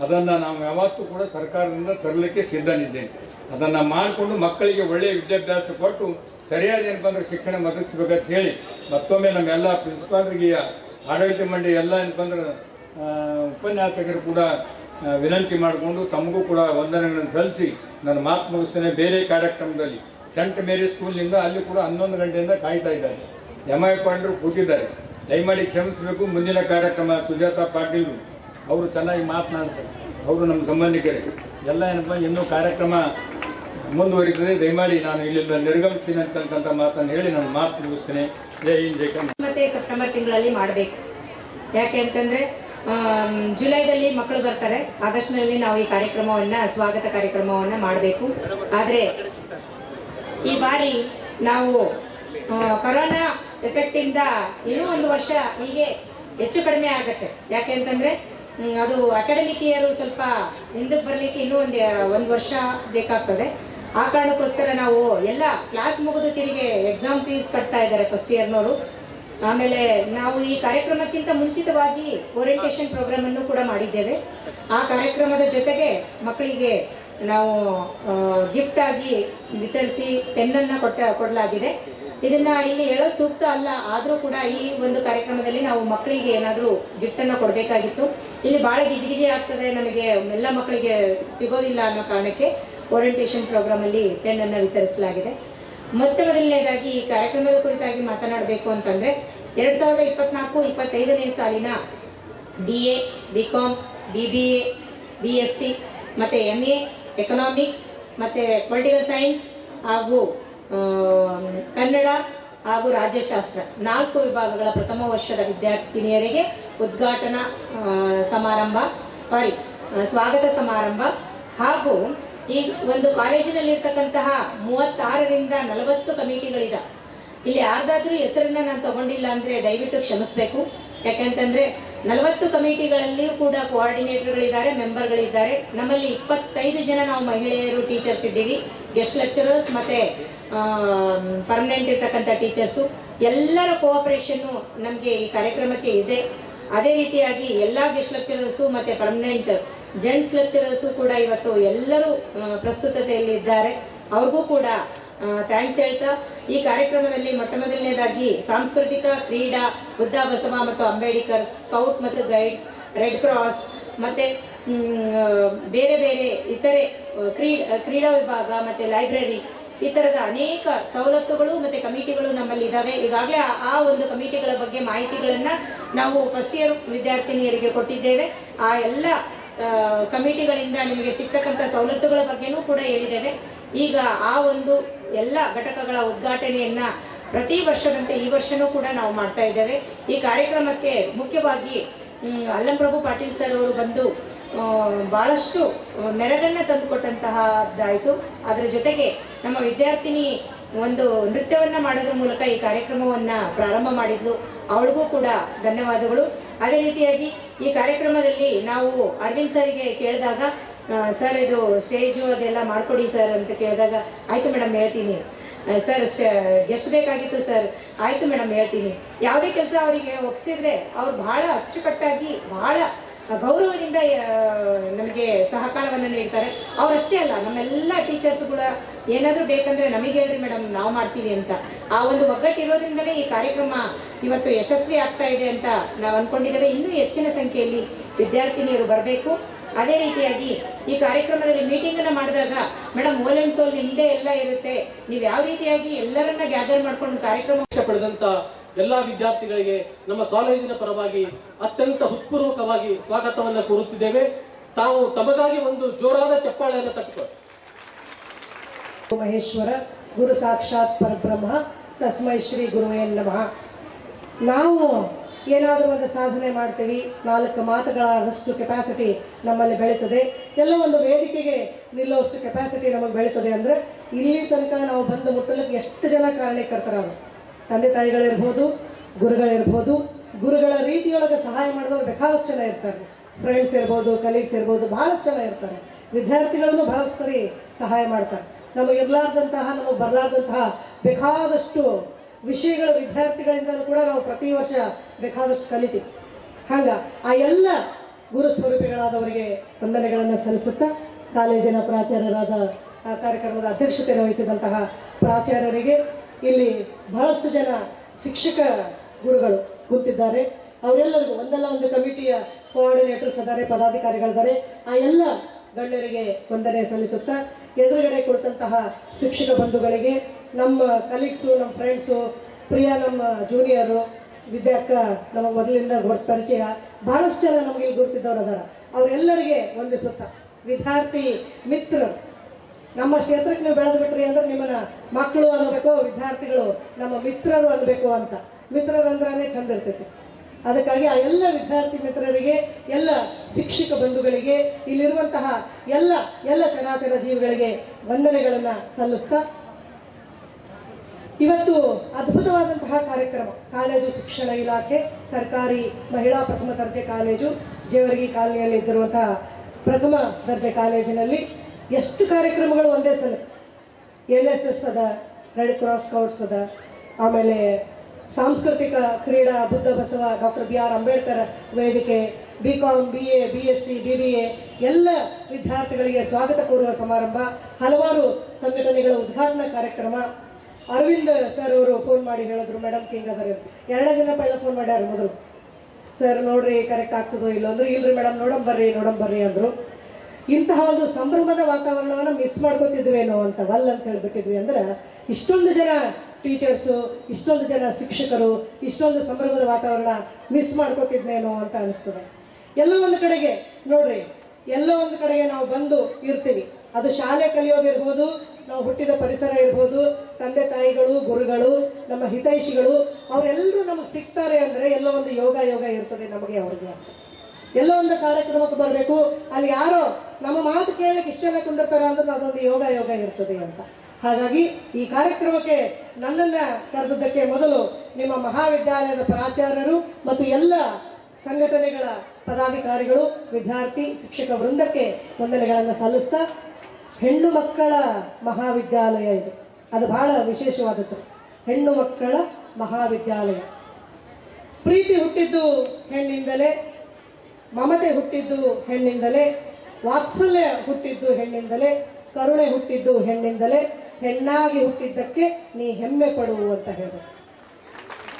ಅದನ್ನು ನಾವು ಯಾವತ್ತೂ ಕೂಡ ಸರ್ಕಾರದಿಂದ ತರಲಿಕ್ಕೆ ಸಿದ್ಧನಿದ್ದೇನೆ. ಅದನ್ನು ಮಾಡಿಕೊಂಡು ಮಕ್ಕಳಿಗೆ ಒಳ್ಳೆಯ ವಿದ್ಯಾಭ್ಯಾಸ ಕೊಟ್ಟು ಸರಿಯಾದ ಏನಪ್ಪ ಅಂದ್ರೆ ಶಿಕ್ಷಣ ಒದಗಿಸ್ಬೇಕಂತ ಹೇಳಿ, ಮತ್ತೊಮ್ಮೆ ನಮ್ಮೆಲ್ಲ ಪ್ರಿನ್ಸಿಪಾಲ್ರಿಗೆ, ಆಡಳಿತ ಮಂಡಳಿ ಎಲ್ಲ ಏನಪ್ಪ ಅಂದ್ರೆ ಉಪನ್ಯಾಸಕರು ಕೂಡ ವಿನಂತಿ ಮಾಡಿಕೊಂಡು ತಮಗೂ ಕೂಡ ವಂದನೆಗಳನ್ನು ಸಲ್ಲಿಸಿ ನನ್ನ ಮಾತು ಮುಗಿಸ್ತೇನೆ ಬೇರೆ ಕಾರ್ಯಕ್ರಮದಲ್ಲಿ ಸೆಂಟ್ ಮೇರಿ ಸ್ಕೂಲ್ನಿಂದ ಅಲ್ಲಿ ಕೂಡ ಹನ್ನೊಂದು ಗಂಟೆಯಿಂದ ಕಾಯ್ತಾ ಇದ್ದಾರೆ. ಎಂ ಐ ಪಾಂಡ್ರು ಕೂತಿದ್ದಾರೆ. ದಯಮಾಡಿ ಕ್ಷಮಿಸಬೇಕು, ಮುಂದಿನ ಕಾರ್ಯಕ್ರಮ ಸುಜಾತಾ ಪಾಟೀಲ್ ಅವರು ಚೆನ್ನಾಗಿ ಮಾತನಾಡ್ತಾರೆ. ಅವರು ನಮ್ಮ ಸಂಬಂಧಿಕರು. ಎಲ್ಲ ಏನಪ್ಪ, ಇನ್ನೂ ಕಾರ್ಯಕ್ರಮ ಮುಂದುವರಿತದೆ. ದಯಮಾಡಿ ನಾನು ಇಲ್ಲಿಂದ ನಿರ್ಗಮಿಸ್ತೀನಿ ಅಂತಕ್ಕಂಥ ಮಾತನ್ನು ಹೇಳಿ ನಾನು ಮಾತು ಮುಗಿಸ್ತೇನೆ. ಜೈ ಹಿಂದ್, ಜೈ ಸೆಪ್ಟೆಂಬರ್ ತಿಂಗಳಲ್ಲಿ ಮಾಡಬೇಕು. ಯಾಕೆ ಅಂತಂದ್ರೆ ಜುಲೈದಲ್ಲಿ ಮಕ್ಕಳು ಬರ್ತಾರೆ. ಆಗಸ್ಟ್ನಲ್ಲಿ ನಾವು ಈ ಕಾರ್ಯಕ್ರಮವನ್ನ, ಸ್ವಾಗತ ಕಾರ್ಯಕ್ರಮವನ್ನು ಮಾಡಬೇಕು. ಆದರೆ, ಈ ಬಾರಿ ನಾವು ಕೊರೋನಾ ಎಫೆಕ್ಟಿಂದ ಇನ್ನೂ ಒಂದು ವರ್ಷ ಹೀಗೆ ಹೆಚ್ಚು ಕಡಿಮೆ ಆಗುತ್ತೆ. ಯಾಕೆ ಅಂತಂದ್ರೆ ಅದು ಅಕಾಡೆಮಿಕ್ ಇಯರು ಸ್ವಲ್ಪ ಹಿಂದಕ್ಕೆ ಬರಲಿಕ್ಕೆ ಇನ್ನೂ ಒಂದು ಒಂದು ವರ್ಷ ಬೇಕಾಗ್ತದೆ. ಆ ಕಾರಣಕ್ಕೋಸ್ಕರ ನಾವು ಎಲ್ಲ ಕ್ಲಾಸ್ ಮುಗಿದು ತಿರುಗಿ ಎಕ್ಸಾಮ್ ಫೀಸ್ ಕಟ್ತಾ ಇದ್ದಾರೆ ಫಸ್ಟ್ ಇಯರ್ನವರು ಆಮೇಲೆ ನಾವು ಈ ಕಾರ್ಯಕ್ರಮಕ್ಕಿಂತ ಮುಂಚಿತವಾಗಿ ಓರಿಯಂಟೇಷನ್ ಪ್ರೋಗ್ರಾಮ್ ಅನ್ನು ಕೂಡ ಮಾಡಿದ್ದೇವೆ. ಆ ಕಾರ್ಯಕ್ರಮದ ಜೊತೆಗೆ ಮಕ್ಕಳಿಗೆ ನಾವು ಗಿಫ್ಟ್ ಆಗಿ ವಿತರಿಸಿ ಪೆನ್ನನ್ನು ಕೊಟ್ಟ, ಕೊಡಲಾಗಿದೆ. ಇದನ್ನ ಇಲ್ಲಿ ಹೇಳೋದು ಸೂಕ್ತ ಅಲ್ಲ, ಆದರೂ ಕೂಡ ಈ ಒಂದು ಕಾರ್ಯಕ್ರಮದಲ್ಲಿ ನಾವು ಮಕ್ಕಳಿಗೆ ಏನಾದರೂ ಗಿಫ್ಟನ್ನು ಕೊಡಬೇಕಾಗಿತ್ತು. ಇಲ್ಲಿ ಭಾಳ ಗಿಜಿಗಿಜಿ ಆಗ್ತದೆ, ನಮಗೆ ಎಲ್ಲ ಮಕ್ಕಳಿಗೆ ಸಿಗೋದಿಲ್ಲ ಅನ್ನೋ ಕಾರಣಕ್ಕೆ ಓರಿಯಂಟೇಷನ್ ಪ್ರೋಗ್ರಾಮಲ್ಲಿ ಪೆನ್ನನ್ನು ವಿತರಿಸಲಾಗಿದೆ. ಮೊತ್ತ ಮೊದಲನೇದಾಗಿ ಈ ಕಾರ್ಯಕ್ರಮದ ಕುರಿತಾಗಿ ಮಾತನಾಡಬೇಕು ಅಂತಂದ್ರೆ ಎರಡ್ ಸಾವಿರದ ಇಪ್ಪತ್ನಾಲ್ಕು ಇಪ್ಪತ್ತೈದನೇ ಸಾಲಿನ B A, B com B B A, B S C ಮತ್ತು ಎಂ ಎ, ಎಕನಾಮಿಕ್ಸ್ ಮತ್ತು ಪೊಲಿಟಿಕಲ್ ಸೈನ್ಸ್ ಹಾಗೂ ಕನ್ನಡ ಹಾಗೂ ರಾಜ್ಯಶಾಸ್ತ್ರ ನಾಲ್ಕು ವಿಭಾಗಗಳ ಪ್ರಥಮ ವರ್ಷದ ವಿದ್ಯಾರ್ಥಿನಿಯರಿಗೆ ಉದ್ಘಾಟನಾ ಸಮಾರಂಭ ಸಾರಿ ಸ್ವಾಗತ ಸಮಾರಂಭ ಹಾಗೂ ಈ ಒಂದು ಕಾಲೇಜಿನಲ್ಲಿ ಇರ್ತಕ್ಕಂತಹ ಮೂವತ್ತಾರರಿಂದ ನಲವತ್ತು ಕಮಿಟಿಗಳಿದೆ. ಇಲ್ಲಿ ಯಾರ್ದಾದ್ರೂ ಹೆಸರನ್ನ ನಾನು ತಗೊಂಡಿಲ್ಲ ಅಂದ್ರೆ ದಯವಿಟ್ಟು ಕ್ಷಮಿಸಬೇಕು. ಯಾಕೆಂತಂದ್ರೆ ನಲವತ್ತು ಕಮಿಟಿಗಳಲ್ಲಿಯೂ ಕೂಡ ಕೋಆರ್ಡಿನೇಟರ್ಗಳಿದ್ದಾರೆ ಮೆಂಬರ್ಗಳಿದ್ದಾರೆ ನಮ್ಮಲ್ಲಿ ಇಪ್ಪತ್ತೈದು ಜನ ನಾವು ಮಹಿಳೆಯರು ಟೀಚರ್ಸ್ ಇದ್ದೀವಿ. ಗೆಸ್ಟ್ ಲೆಕ್ಚರರ್ಸ್ ಮತ್ತೆ ಪರ್ಮನೆಂಟ್ ಇರ್ತಕ್ಕಂಥ ಟೀಚರ್ಸು ಎಲ್ಲರ ಕೋಆಪರೇಷನ್ನು ನಮಗೆ ಈ ಕಾರ್ಯಕ್ರಮಕ್ಕೆ ಇದೆ. ಅದೇ ರೀತಿಯಾಗಿ ಎಲ್ಲ ಗೆಸ್ಟ್ ಲೆಕ್ಚರರ್ಸು ಮತ್ತು ಪರ್ಮನೆಂಟ್ ಜೆಂಟ್ಸ್ ಲೆಕ್ಚರರ್ಸು ಕೂಡ ಇವತ್ತು ಎಲ್ಲರೂ ಪ್ರಸ್ತುತತೆಯಲ್ಲಿ ಇದ್ದಾರೆ. ಅವ್ರಿಗೂ ಕೂಡ ಥ್ಯಾಂಕ್ಸ್ ಹೇಳ್ತಾ, ಈ ಕಾರ್ಯಕ್ರಮದಲ್ಲಿ ಮೊಟ್ಟ ಮೊದಲನೇದಾಗಿ ಸಾಂಸ್ಕೃತಿಕ ಕ್ರೀಡಾ, ಬುದ್ಧ ಬಸವ ಮತ್ತು ಅಂಬೇಡ್ಕರ್, ಸ್ಕೌಟ್ ಮತ್ತು ಗೈಡ್ಸ್, ರೆಡ್ ಕ್ರಾಸ್ ಮತ್ತು ಬೇರೆ ಬೇರೆ ಇತರೆ ಕ್ರೀಡ ಕ್ರೀಡಾ ವಿಭಾಗ ಮತ್ತು ಲೈಬ್ರರಿ ಈ ಥರದ ಅನೇಕ ಸವಲತ್ತುಗಳು ಮತ್ತು ಕಮಿಟಿಗಳು ನಮ್ಮಲ್ಲಿ ಇದ್ದಾವೆ ಈಗಾಗಲೇ ಆ- ಒಂದು ಕಮಿಟಿಗಳ ಬಗ್ಗೆ ಮಾಹಿತಿಗಳನ್ನು ನಾವು ಫಸ್ಟ್ ಇಯರ್ ವಿದ್ಯಾರ್ಥಿನಿಯರಿಗೆ ಕೊಟ್ಟಿದ್ದೇವೆ. ಆ ಎಲ್ಲ ಕಮಿಟಿಗಳಿಂದ ನಿಮಗೆ ಸಿಗ್ತಕ್ಕಂಥ ಸವಲತ್ತುಗಳ ಬಗ್ಗೆನೂ ಕೂಡ ಹೇಳಿದ್ದೇವೆ. ಈಗ ಆ ಒಂದು ಎಲ್ಲ ಘಟಕಗಳ ಉದ್ಘಾಟನೆಯನ್ನ ಪ್ರತಿ ವರ್ಷದಂತೆ ಈ ವರ್ಷನೂ ಕೂಡ ನಾವು ಮಾಡ್ತಾ ಇದ್ದೇವೆ. ಈ ಕಾರ್ಯಕ್ರಮಕ್ಕೆ ಮುಖ್ಯವಾಗಿ ಅಲ್ಲಂಪ್ರಭು ಪಾಟೀಲ್ ಸರ್ ಅವರು ಬಂದು ಭಾಳಷ್ಟು ಮೆರಗನ್ನ ತಂದುಕೊಟ್ಟಂತಹದ್ದಾಯಿತು. ಅದರ ಜೊತೆಗೆ ನಮ್ಮ ವಿದ್ಯಾರ್ಥಿನಿ ಒಂದು ನೃತ್ಯವನ್ನು ಮಾಡೋದ್ರ ಮೂಲಕ ಈ ಕಾರ್ಯಕ್ರಮವನ್ನು ಪ್ರಾರಂಭ ಮಾಡಿದ್ಲು. ಅವಳಿಗೂ ಕೂಡ ಧನ್ಯವಾದಗಳು. ಅದೇ ರೀತಿಯಾಗಿ ಈ ಕಾರ್ಯಕ್ರಮದಲ್ಲಿ ನಾವು ಅರವಿಂದ್ ಸರ್ಗೆ ಕೇಳಿದಾಗ ಸರ್ ಇದು ಸ್ಟೇಜು ಅದೆಲ್ಲ ಮಾಡ್ಕೊಡಿ ಸರ್ ಅಂತ ಕೇಳಿದಾಗ, ಆಯ್ತು ಮೇಡಮ್ ಹೇಳ್ತೀನಿ. ಸರ್ ಎಷ್ಟು ಬೇಕಾಗಿತ್ತು ಸರ್. ಆಯ್ತು ಮೇಡಮ್ ಹೇಳ್ತೀನಿ. ಯಾವುದೇ ಕೆಲಸ ಅವರಿಗೆ ಒಪ್ಸಿದ್ರೆ, ಅವ್ರು ಬಹಳ ಅಚ್ಚುಕಟ್ಟಾಗಿ ಬಹಳ ಗೌರವದಿಂದ ನಮಗೆ ಸಹಕಾರವನ್ನು ನೀಡ್ತಾರೆ. ಅವರಷ್ಟೇ ಅಲ್ಲ, ನಮ್ಮೆಲ್ಲ ಟೀಚರ್ಸ್ ಕೂಡ ಏನಾದರೂ ಬೇಕಂದ್ರೆ ನಮಗೆ ಹೇಳ್ರಿ ಮೇಡಮ್ ನಾವು ಮಾಡ್ತೀವಿ ಅಂತ. ಆ ಒಂದು ಒಗ್ಗಟ್ಟಿರೋದ್ರಿಂದಲೇ ಈ ಕಾರ್ಯಕ್ರಮ ಇವತ್ತು ಯಶಸ್ವಿ ಆಗ್ತಾ ಇದೆ ಅಂತ ನಾವು ಅಂದ್ಕೊಂಡಿದ್ದೇವೆ ಇನ್ನೂ ಹೆಚ್ಚಿನ ಸಂಖ್ಯೆಯಲ್ಲಿ ವಿದ್ಯಾರ್ಥಿನಿಯರು ಬರಬೇಕು. ಅದೇ ರೀತಿಯಾಗಿ ಈ ಕಾರ್ಯಕ್ರಮದಲ್ಲಿ ಮೀಟಿಂಗನ್ನು ಮಾಡಿದಾಗ ಮೇಡಮ್ ಓಲ್ ಆ್ಯಂಡ್ ಸೋಲ್ ನಿಮ್ಮದೇ ಎಲ್ಲ ಇರುತ್ತೆ. ನೀವು ಯಾವ ರೀತಿಯಾಗಿ ಎಲ್ಲರನ್ನ ಗ್ಯಾದರ್ ಮಾಡ್ಕೊಂಡು ಕಾರ್ಯಕ್ರಮ ಪಡೆದಂತ ಎಲ್ಲಾ ವಿದ್ಯಾರ್ಥಿಗಳಿಗೆ ನಮ್ಮ ಕಾಲೇಜಿನ ಪರವಾಗಿ ಅತ್ಯಂತ ಹೃತ್ಪೂರ್ವಕವಾಗಿ ಸ್ವಾಗತವನ್ನ ಕೋರುತ್ತಿದ್ದೇವೆ. ತಾವು ತಮಗಾಗಿ ಒಂದು ಜೋರಾದ ಚಪ್ಪಾಳೆಯನ್ನು ತಟ್ಟುಕೊಂಡು ಮಹೇಶ್ವರ, ಗುರು ಸಾಕ್ಷಾತ್ ಪರಬ್ರಹ್ಮ, ತಸ್ಮೈ ಶ್ರೀ ಗುರುವೇ ನಮಃ. ನಾವು ಏನಾದರೂ ಒಂದು ಸಾಧನೆ ಮಾಡ್ತೀವಿ, ನಾಲ್ಕು ಮಾತುಗಳಷ್ಟು ಕೆಪಾಸಿಟಿ ನಮ್ಮಲ್ಲಿ ಬೆಳೀತದೆ. ಎಲ್ಲ ಒಂದು ವೇದಿಕೆಗೆ ನಿಲ್ಲುವಷ್ಟು ಕೆಪಾಸಿಟಿ ನಮಗೆ ಬೆಳೀತದೆ ಅಂದರೆ ಇಲ್ಲಿ ತನಕ ನಾವು ಬಂದು ಮುಟ್ಟಲಿಕ್ಕೆ ಎಷ್ಟು ಜನ ಕಾರಣೀಕರ್ತರವರು? ತಂದೆ ತಾಯಿಗಳಿರ್ಬೋದು, ಗುರುಗಳಿರ್ಬೋದು, ಗುರುಗಳ ರೀತಿಯೊಳಗೆ ಸಹಾಯ ಮಾಡಿದವ್ರು ಬೇಕಾದಷ್ಟು ಜನ ಇರ್ತಾರೆ. ಫ್ರೆಂಡ್ಸ್ ಇರ್ಬೋದು ಕಲೀಗ್ಸ್ ಇರ್ಬೋದು, ಬಹಳಷ್ಟು ಜನ ಇರ್ತಾರೆ. ವಿದ್ಯಾರ್ಥಿಗಳನ್ನು ಬಹಳಷ್ಟು ಸರಿ ಸಹಾಯ ಮಾಡ್ತಾರೆ. ನಮಗೆ ಇರಲಾರ್ದಂತಹ, ನಮಗೆ ಬರಲಾರ್ದಂತಹ ಬೇಕಾದಷ್ಟು ವಿಷಯಗಳು ವಿದ್ಯಾರ್ಥಿಗಳಿಂದಲೂ ಕೂಡ ನಾವು ಪ್ರತಿ ವರ್ಷ ಬೇಕಾದಷ್ಟು ಕಲಿತೀವಿ. ಹಂಗ, ಆ ಎಲ್ಲ ಗುರು ಸ್ವರೂಪಿಗಳಾದವರಿಗೆ ವಂದನೆಗಳನ್ನು ಸಲ್ಲಿಸುತ್ತಾ ಕಾಲೇಜಿನ ಪ್ರಾಚಾರ್ಯರಾದ ಕಾರ್ಯಕ್ರಮದ ಅಧ್ಯಕ್ಷತೆ ವಹಿಸಿದಂತಹ ಪ್ರಾಚಾರ್ಯರಿಗೆ ಇಲ್ಲಿ ಬಹಳಷ್ಟು ಜನ ಶಿಕ್ಷಕ ಗುರುಗಳು ಕೂತಿದ್ದಾರೆ. ಅವರೆಲ್ಲರಿಗೂ ಒಂದಲ್ಲ ಒಂದು ಕಮಿಟಿಯ ಕೋಆರ್ಡಿನೇಟರ್ಸ್ ಇದ್ದಾರೆ, ಪದಾಧಿಕಾರಿಗಳಿದ್ದಾರೆ. ಆ ಎಲ್ಲ ಗಣ್ಯರಿಗೆ ವಂದನೆ ಸಲ್ಲಿಸುತ್ತಾ ಎದುರುಗಡೆ ಕುಳಿತಂತಹ ಶಿಕ್ಷಕ ಬಂಧುಗಳಿಗೆ, ನಮ್ಮ ಕಲೀಗ್ಸು ನಮ್ಮ ಫ್ರೆಂಡ್ಸು ಪ್ರಿಯಾ ನಮ್ಮ ಜೂನಿಯರು ವಿದ್ಯಾಕ್ಕ ನಮ್ಮ ಮೊದಲಿಂದ ಪರಿಚಯ ಬಹಳಷ್ಟು ಜನ ನಮಗೆ ಇಲ್ಲಿ ಅದರ ಅದಾರ ಅವರೆಲ್ಲರಿಗೆ ವಂದಿಸುತ್ತಾ ವಿದ್ಯಾರ್ಥಿ ಮಿತ್ರರು ನಮ್ಮ ಕ್ಷೇತ್ರಕ್ಕೆ ನೀವು ಬೆಳೆದು ಬಿಟ್ರಿ ಅಂದ್ರೆ ನಿಮ್ಮನ್ನ ಮಕ್ಕಳು ಅನ್ಬೇಕು ವಿದ್ಯಾರ್ಥಿಗಳು, ನಮ್ಮ ಮಿತ್ರರು ಅನ್ಬೇಕು ಅಂತ. ಮಿತ್ರರು ಅಂದ್ರೆ ಚಂದ ಇರ್ತೈತಿ. ಅದಕ್ಕಾಗಿ ಆ ಎಲ್ಲ ವಿದ್ಯಾರ್ಥಿ ಮಿತ್ರರಿಗೆ, ಎಲ್ಲ ಶಿಕ್ಷಕ ಬಂಧುಗಳಿಗೆ, ಇಲ್ಲಿರುವಂತಹ ಎಲ್ಲ ಎಲ್ಲ ಚರಾಚರ ಜೀವಿಗಳಿಗೆ ವಂದನೆಗಳನ್ನ ಸಲ್ಲಿಸ್ತಾ, ಇವತ್ತು ಅದ್ಭುತವಾದಂತಹ ಕಾರ್ಯಕ್ರಮ. ಕಾಲೇಜು ಶಿಕ್ಷಣ ಇಲಾಖೆ, ಸರ್ಕಾರಿ ಮಹಿಳಾ ಪ್ರಥಮ ದರ್ಜೆ ಕಾಲೇಜು, ಜೇವರ್ಗಿ ಕಾಲನಿಯಲ್ಲಿ ಇದ್ದಿರುವಂತಹ ಪ್ರಥಮ ದರ್ಜೆ ಕಾಲೇಜಿನಲ್ಲಿ ಎಷ್ಟು ಕಾರ್ಯಕ್ರಮಗಳು ಒಂದೇ ಸಲ. ಎನ್ ಎಸ್ ಎಸ್ ಅದ ರೆಡ್ ಕ್ರಾಸ್ ಸ್ಕೌಟ್ಸ್ ಅದ, ಆಮೇಲೆ ಸಾಂಸ್ಕೃತಿಕ ಕ್ರೀಡಾ Buddha Basava, doctor B R Ambedkar ವೇದಿಕೆ B com B A B S C B B A ಎಲ್ಲ ವಿದ್ಯಾರ್ಥಿಗಳಿಗೆ ಸ್ವಾಗತ ಕೋರುವ ಸಮಾರಂಭ, ಹಲವಾರು ಸಂಘಟನೆಗಳ ಉದ್ಘಾಟನಾ ಕಾರ್ಯಕ್ರಮ. ಅರವಿಂದ್ ಸರ್ ಅವರು ಫೋನ್ ಮಾಡಿ ಹೇಳಿದ್ರು ಮೇಡಮ್ ಕಿಂಗ್ ಅದರ ಎರಡೇ ದಿನ ಪೈಲ ಫೋನ್ ಮಾಡ್ಯಾರ ಮೊದಲು. ಸರ್ ನೋಡ್ರಿ ಕರೆಕ್ಟ್ ಆಗ್ತದೋ ಇಲ್ಲೋ ಅಂದ್ರೆ, ಇಲ್ರಿ ಮೇಡಮ್ ನೋಡಮ್ ಬರ್ರಿ ನೋಡಮ್ ಬರ್ರಿ ಅಂದ್ರು. ಇಂತಹ ಒಂದು ಸಂಭ್ರಮದ ವಾತಾವರಣವನ್ನು ಮಿಸ್ ಮಾಡ್ಕೋತಿದ್ವೇನೋ ಅಂತ ವಲ್ ಅಂತ ಹೇಳ್ಬಿಟ್ಟಿದ್ವಿ ಅಂದ್ರೆ ಇಷ್ಟೊಂದು ಜನ ಟೀಚರ್ಸು ಇಷ್ಟೊಂದು ಜನ ಶಿಕ್ಷಕರು, ಇಷ್ಟೊಂದು ಸಂಭ್ರಮದ ವಾತಾವರಣ ಮಿಸ್ ಮಾಡ್ಕೋತಿದ್ನೇನೋ ಅಂತ ಅನಿಸ್ತದೆ. ಎಲ್ಲ ಒಂದು ಕಡೆಗೆ, ನೋಡ್ರಿ, ಎಲ್ಲೋ ಒಂದು ಕಡೆಗೆ ನಾವು ಬಂದು ಇರ್ತೀವಿ. ಅದು ಶಾಲೆ ಕಲಿಯೋದಿರ್ಬೋದು ನಾವು ಹುಟ್ಟಿದ ಪರಿಸರ ಇರ್ಬೋದು, ತಂದೆ ತಾಯಿಗಳು, ಗುರುಗಳು, ನಮ್ಮ ಹಿತೈಷಿಗಳು ಅವರೆಲ್ಲರೂ ನಮಗೆ ಸಿಗ್ತಾರೆ ಅಂದರೆ ಎಲ್ಲೋ ಒಂದು ಯೋಗ ಯೋಗ ಇರ್ತದೆ ನಮಗೆ ಅವ್ರಿಗೆ ಎಲ್ಲೋ ಒಂದು ಕಾರ್ಯಕ್ರಮಕ್ಕೆ ಬರಬೇಕು. ಅಲ್ಲಿ ಯಾರೋ ನಮ್ಮ ಮಾತು ಕೇಳಕ್ಕೆ ಇಷ್ಟ ಜನ ಕುಂದಿರ್ತಾರ ಅಂದ್ರೆ ಅದೊಂದು ಯೋಗ ಯೋಗ ಇರ್ತದೆ ಅಂತ. ಹಾಗಾಗಿ ಈ ಕಾರ್ಯಕ್ರಮಕ್ಕೆ ನನ್ನನ್ನ ಕರೆದದ್ದಕ್ಕೆ ಮೊದಲು ನಿಮ್ಮ ಮಹಾವಿದ್ಯಾಲಯದ ಪ್ರಾಚಾರ್ಯರು ಮತ್ತು ಎಲ್ಲ ಸಂಘಟನೆಗಳ ಪದಾಧಿಕಾರಿಗಳು, ವಿದ್ಯಾರ್ಥಿ, ಶಿಕ್ಷಕ ವೃಂದಕ್ಕೆ ವಂದನೆಗಳನ್ನು ಸಲ್ಲಿಸ್ತಾ ಹೆಣ್ಣು ಮಕ್ಕಳ ಮಹಾವಿದ್ಯಾಲಯ ಇದು. ಅದು ಬಹಳ ವಿಶೇಷವಾದದ್ದು. ಹೆಣ್ಣು ಮಕ್ಕಳ ಮಹಾವಿದ್ಯಾಲಯ. ಪ್ರೀತಿ ಹುಟ್ಟಿದ್ದು ಹೆಣ್ಣಿಂದಲೇ ಮಮತೆ ಹುಟ್ಟಿದ್ದು ಹೆಣ್ಣಿಂದಲೇ, ವಾತ್ಸಲ್ಯ ಹುಟ್ಟಿದ್ದು ಹೆಣ್ಣಿಂದಲೇ, ಕರುಣೆ ಹುಟ್ಟಿದ್ದು ಹೆಣ್ಣಿಂದಲೇ, ಹೆಣ್ಣಾಗಿ ಹುಟ್ಟಿದ್ದಕ್ಕೆ ನೀ ಹೆಮ್ಮೆ ಪಡುವು ಅಂತ ಹೇಳಿದ್ರು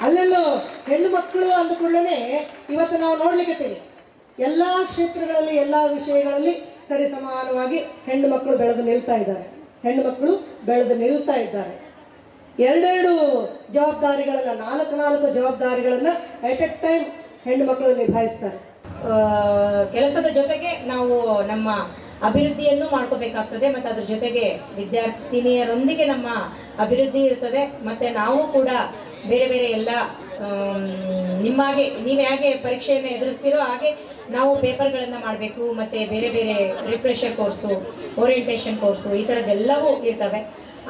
ಅಲ್ಲೆಲ್ಲೋ ಹೆಣ್ಣು ಮಕ್ಕಳು ಅಂದ ಕೂಡಲೇ ಇವತ್ತು ನಾವು ನೋಡ್ಲಿಕ್ಕೆ ಎಲ್ಲಾ ಕ್ಷೇತ್ರಗಳಲ್ಲಿ, ಎಲ್ಲಾ ವಿಷಯಗಳಲ್ಲಿ ಸರಿ ಸಮಾನವಾಗಿ ಹೆಣ್ಣು ಮಕ್ಕಳು ಬೆಳೆದು ನಿಲ್ತಾ ಇದ್ದಾರೆ. ಹೆಣ್ಣು ಮಕ್ಕಳು ಬೆಳೆದು ನಿಲ್ತಾ ಇದ್ದಾರೆ. ಎರಡೆರಡು ಜವಾಬ್ದಾರಿಗಳನ್ನ, ನಾಲ್ಕು ನಾಲ್ಕು ಜವಾಬ್ದಾರಿಗಳನ್ನ ಎಟ್ ಎ ಟೈಮ್ ಹೆಣ್ಣು ಮಕ್ಕಳು ನಿಭಾಯಿಸ್ತಾರೆ. ಕೆಲಸದ ಜೊತೆಗೆ ನಾವು ನಮ್ಮ ಅಭಿವೃದ್ಧಿಯನ್ನು ಮಾಡ್ಕೋಬೇಕಾಗ್ತದೆ, ಮತ್ತು ಅದ್ರ ಜೊತೆಗೆ ವಿದ್ಯಾರ್ಥಿನಿಯರೊಂದಿಗೆ ನಮ್ಮ ಅಭಿವೃದ್ಧಿ ಇರ್ತದೆ, ಮತ್ತೆ ನಾವು ಕೂಡ ಬೇರೆ ಬೇರೆ ಎಲ್ಲ ನಿಮ್ಮಾಗೆ, ನೀವು ಹೇಗೆ ಪರೀಕ್ಷೆಯನ್ನು ಎದುರಿಸ್ತೀರೋ ಹಾಗೆ ನಾವು ಪೇಪರ್ಗಳನ್ನು ಮಾಡಬೇಕು, ಮತ್ತೆ ಬೇರೆ ಬೇರೆ ರಿಫ್ರೆಷರ್ ಕೋರ್ಸು ಓರಿಯಂಟೇಷನ್ ಕೋರ್ಸು ಈ ಥರದ್ದೆಲ್ಲವೂ ಇರ್ತವೆ.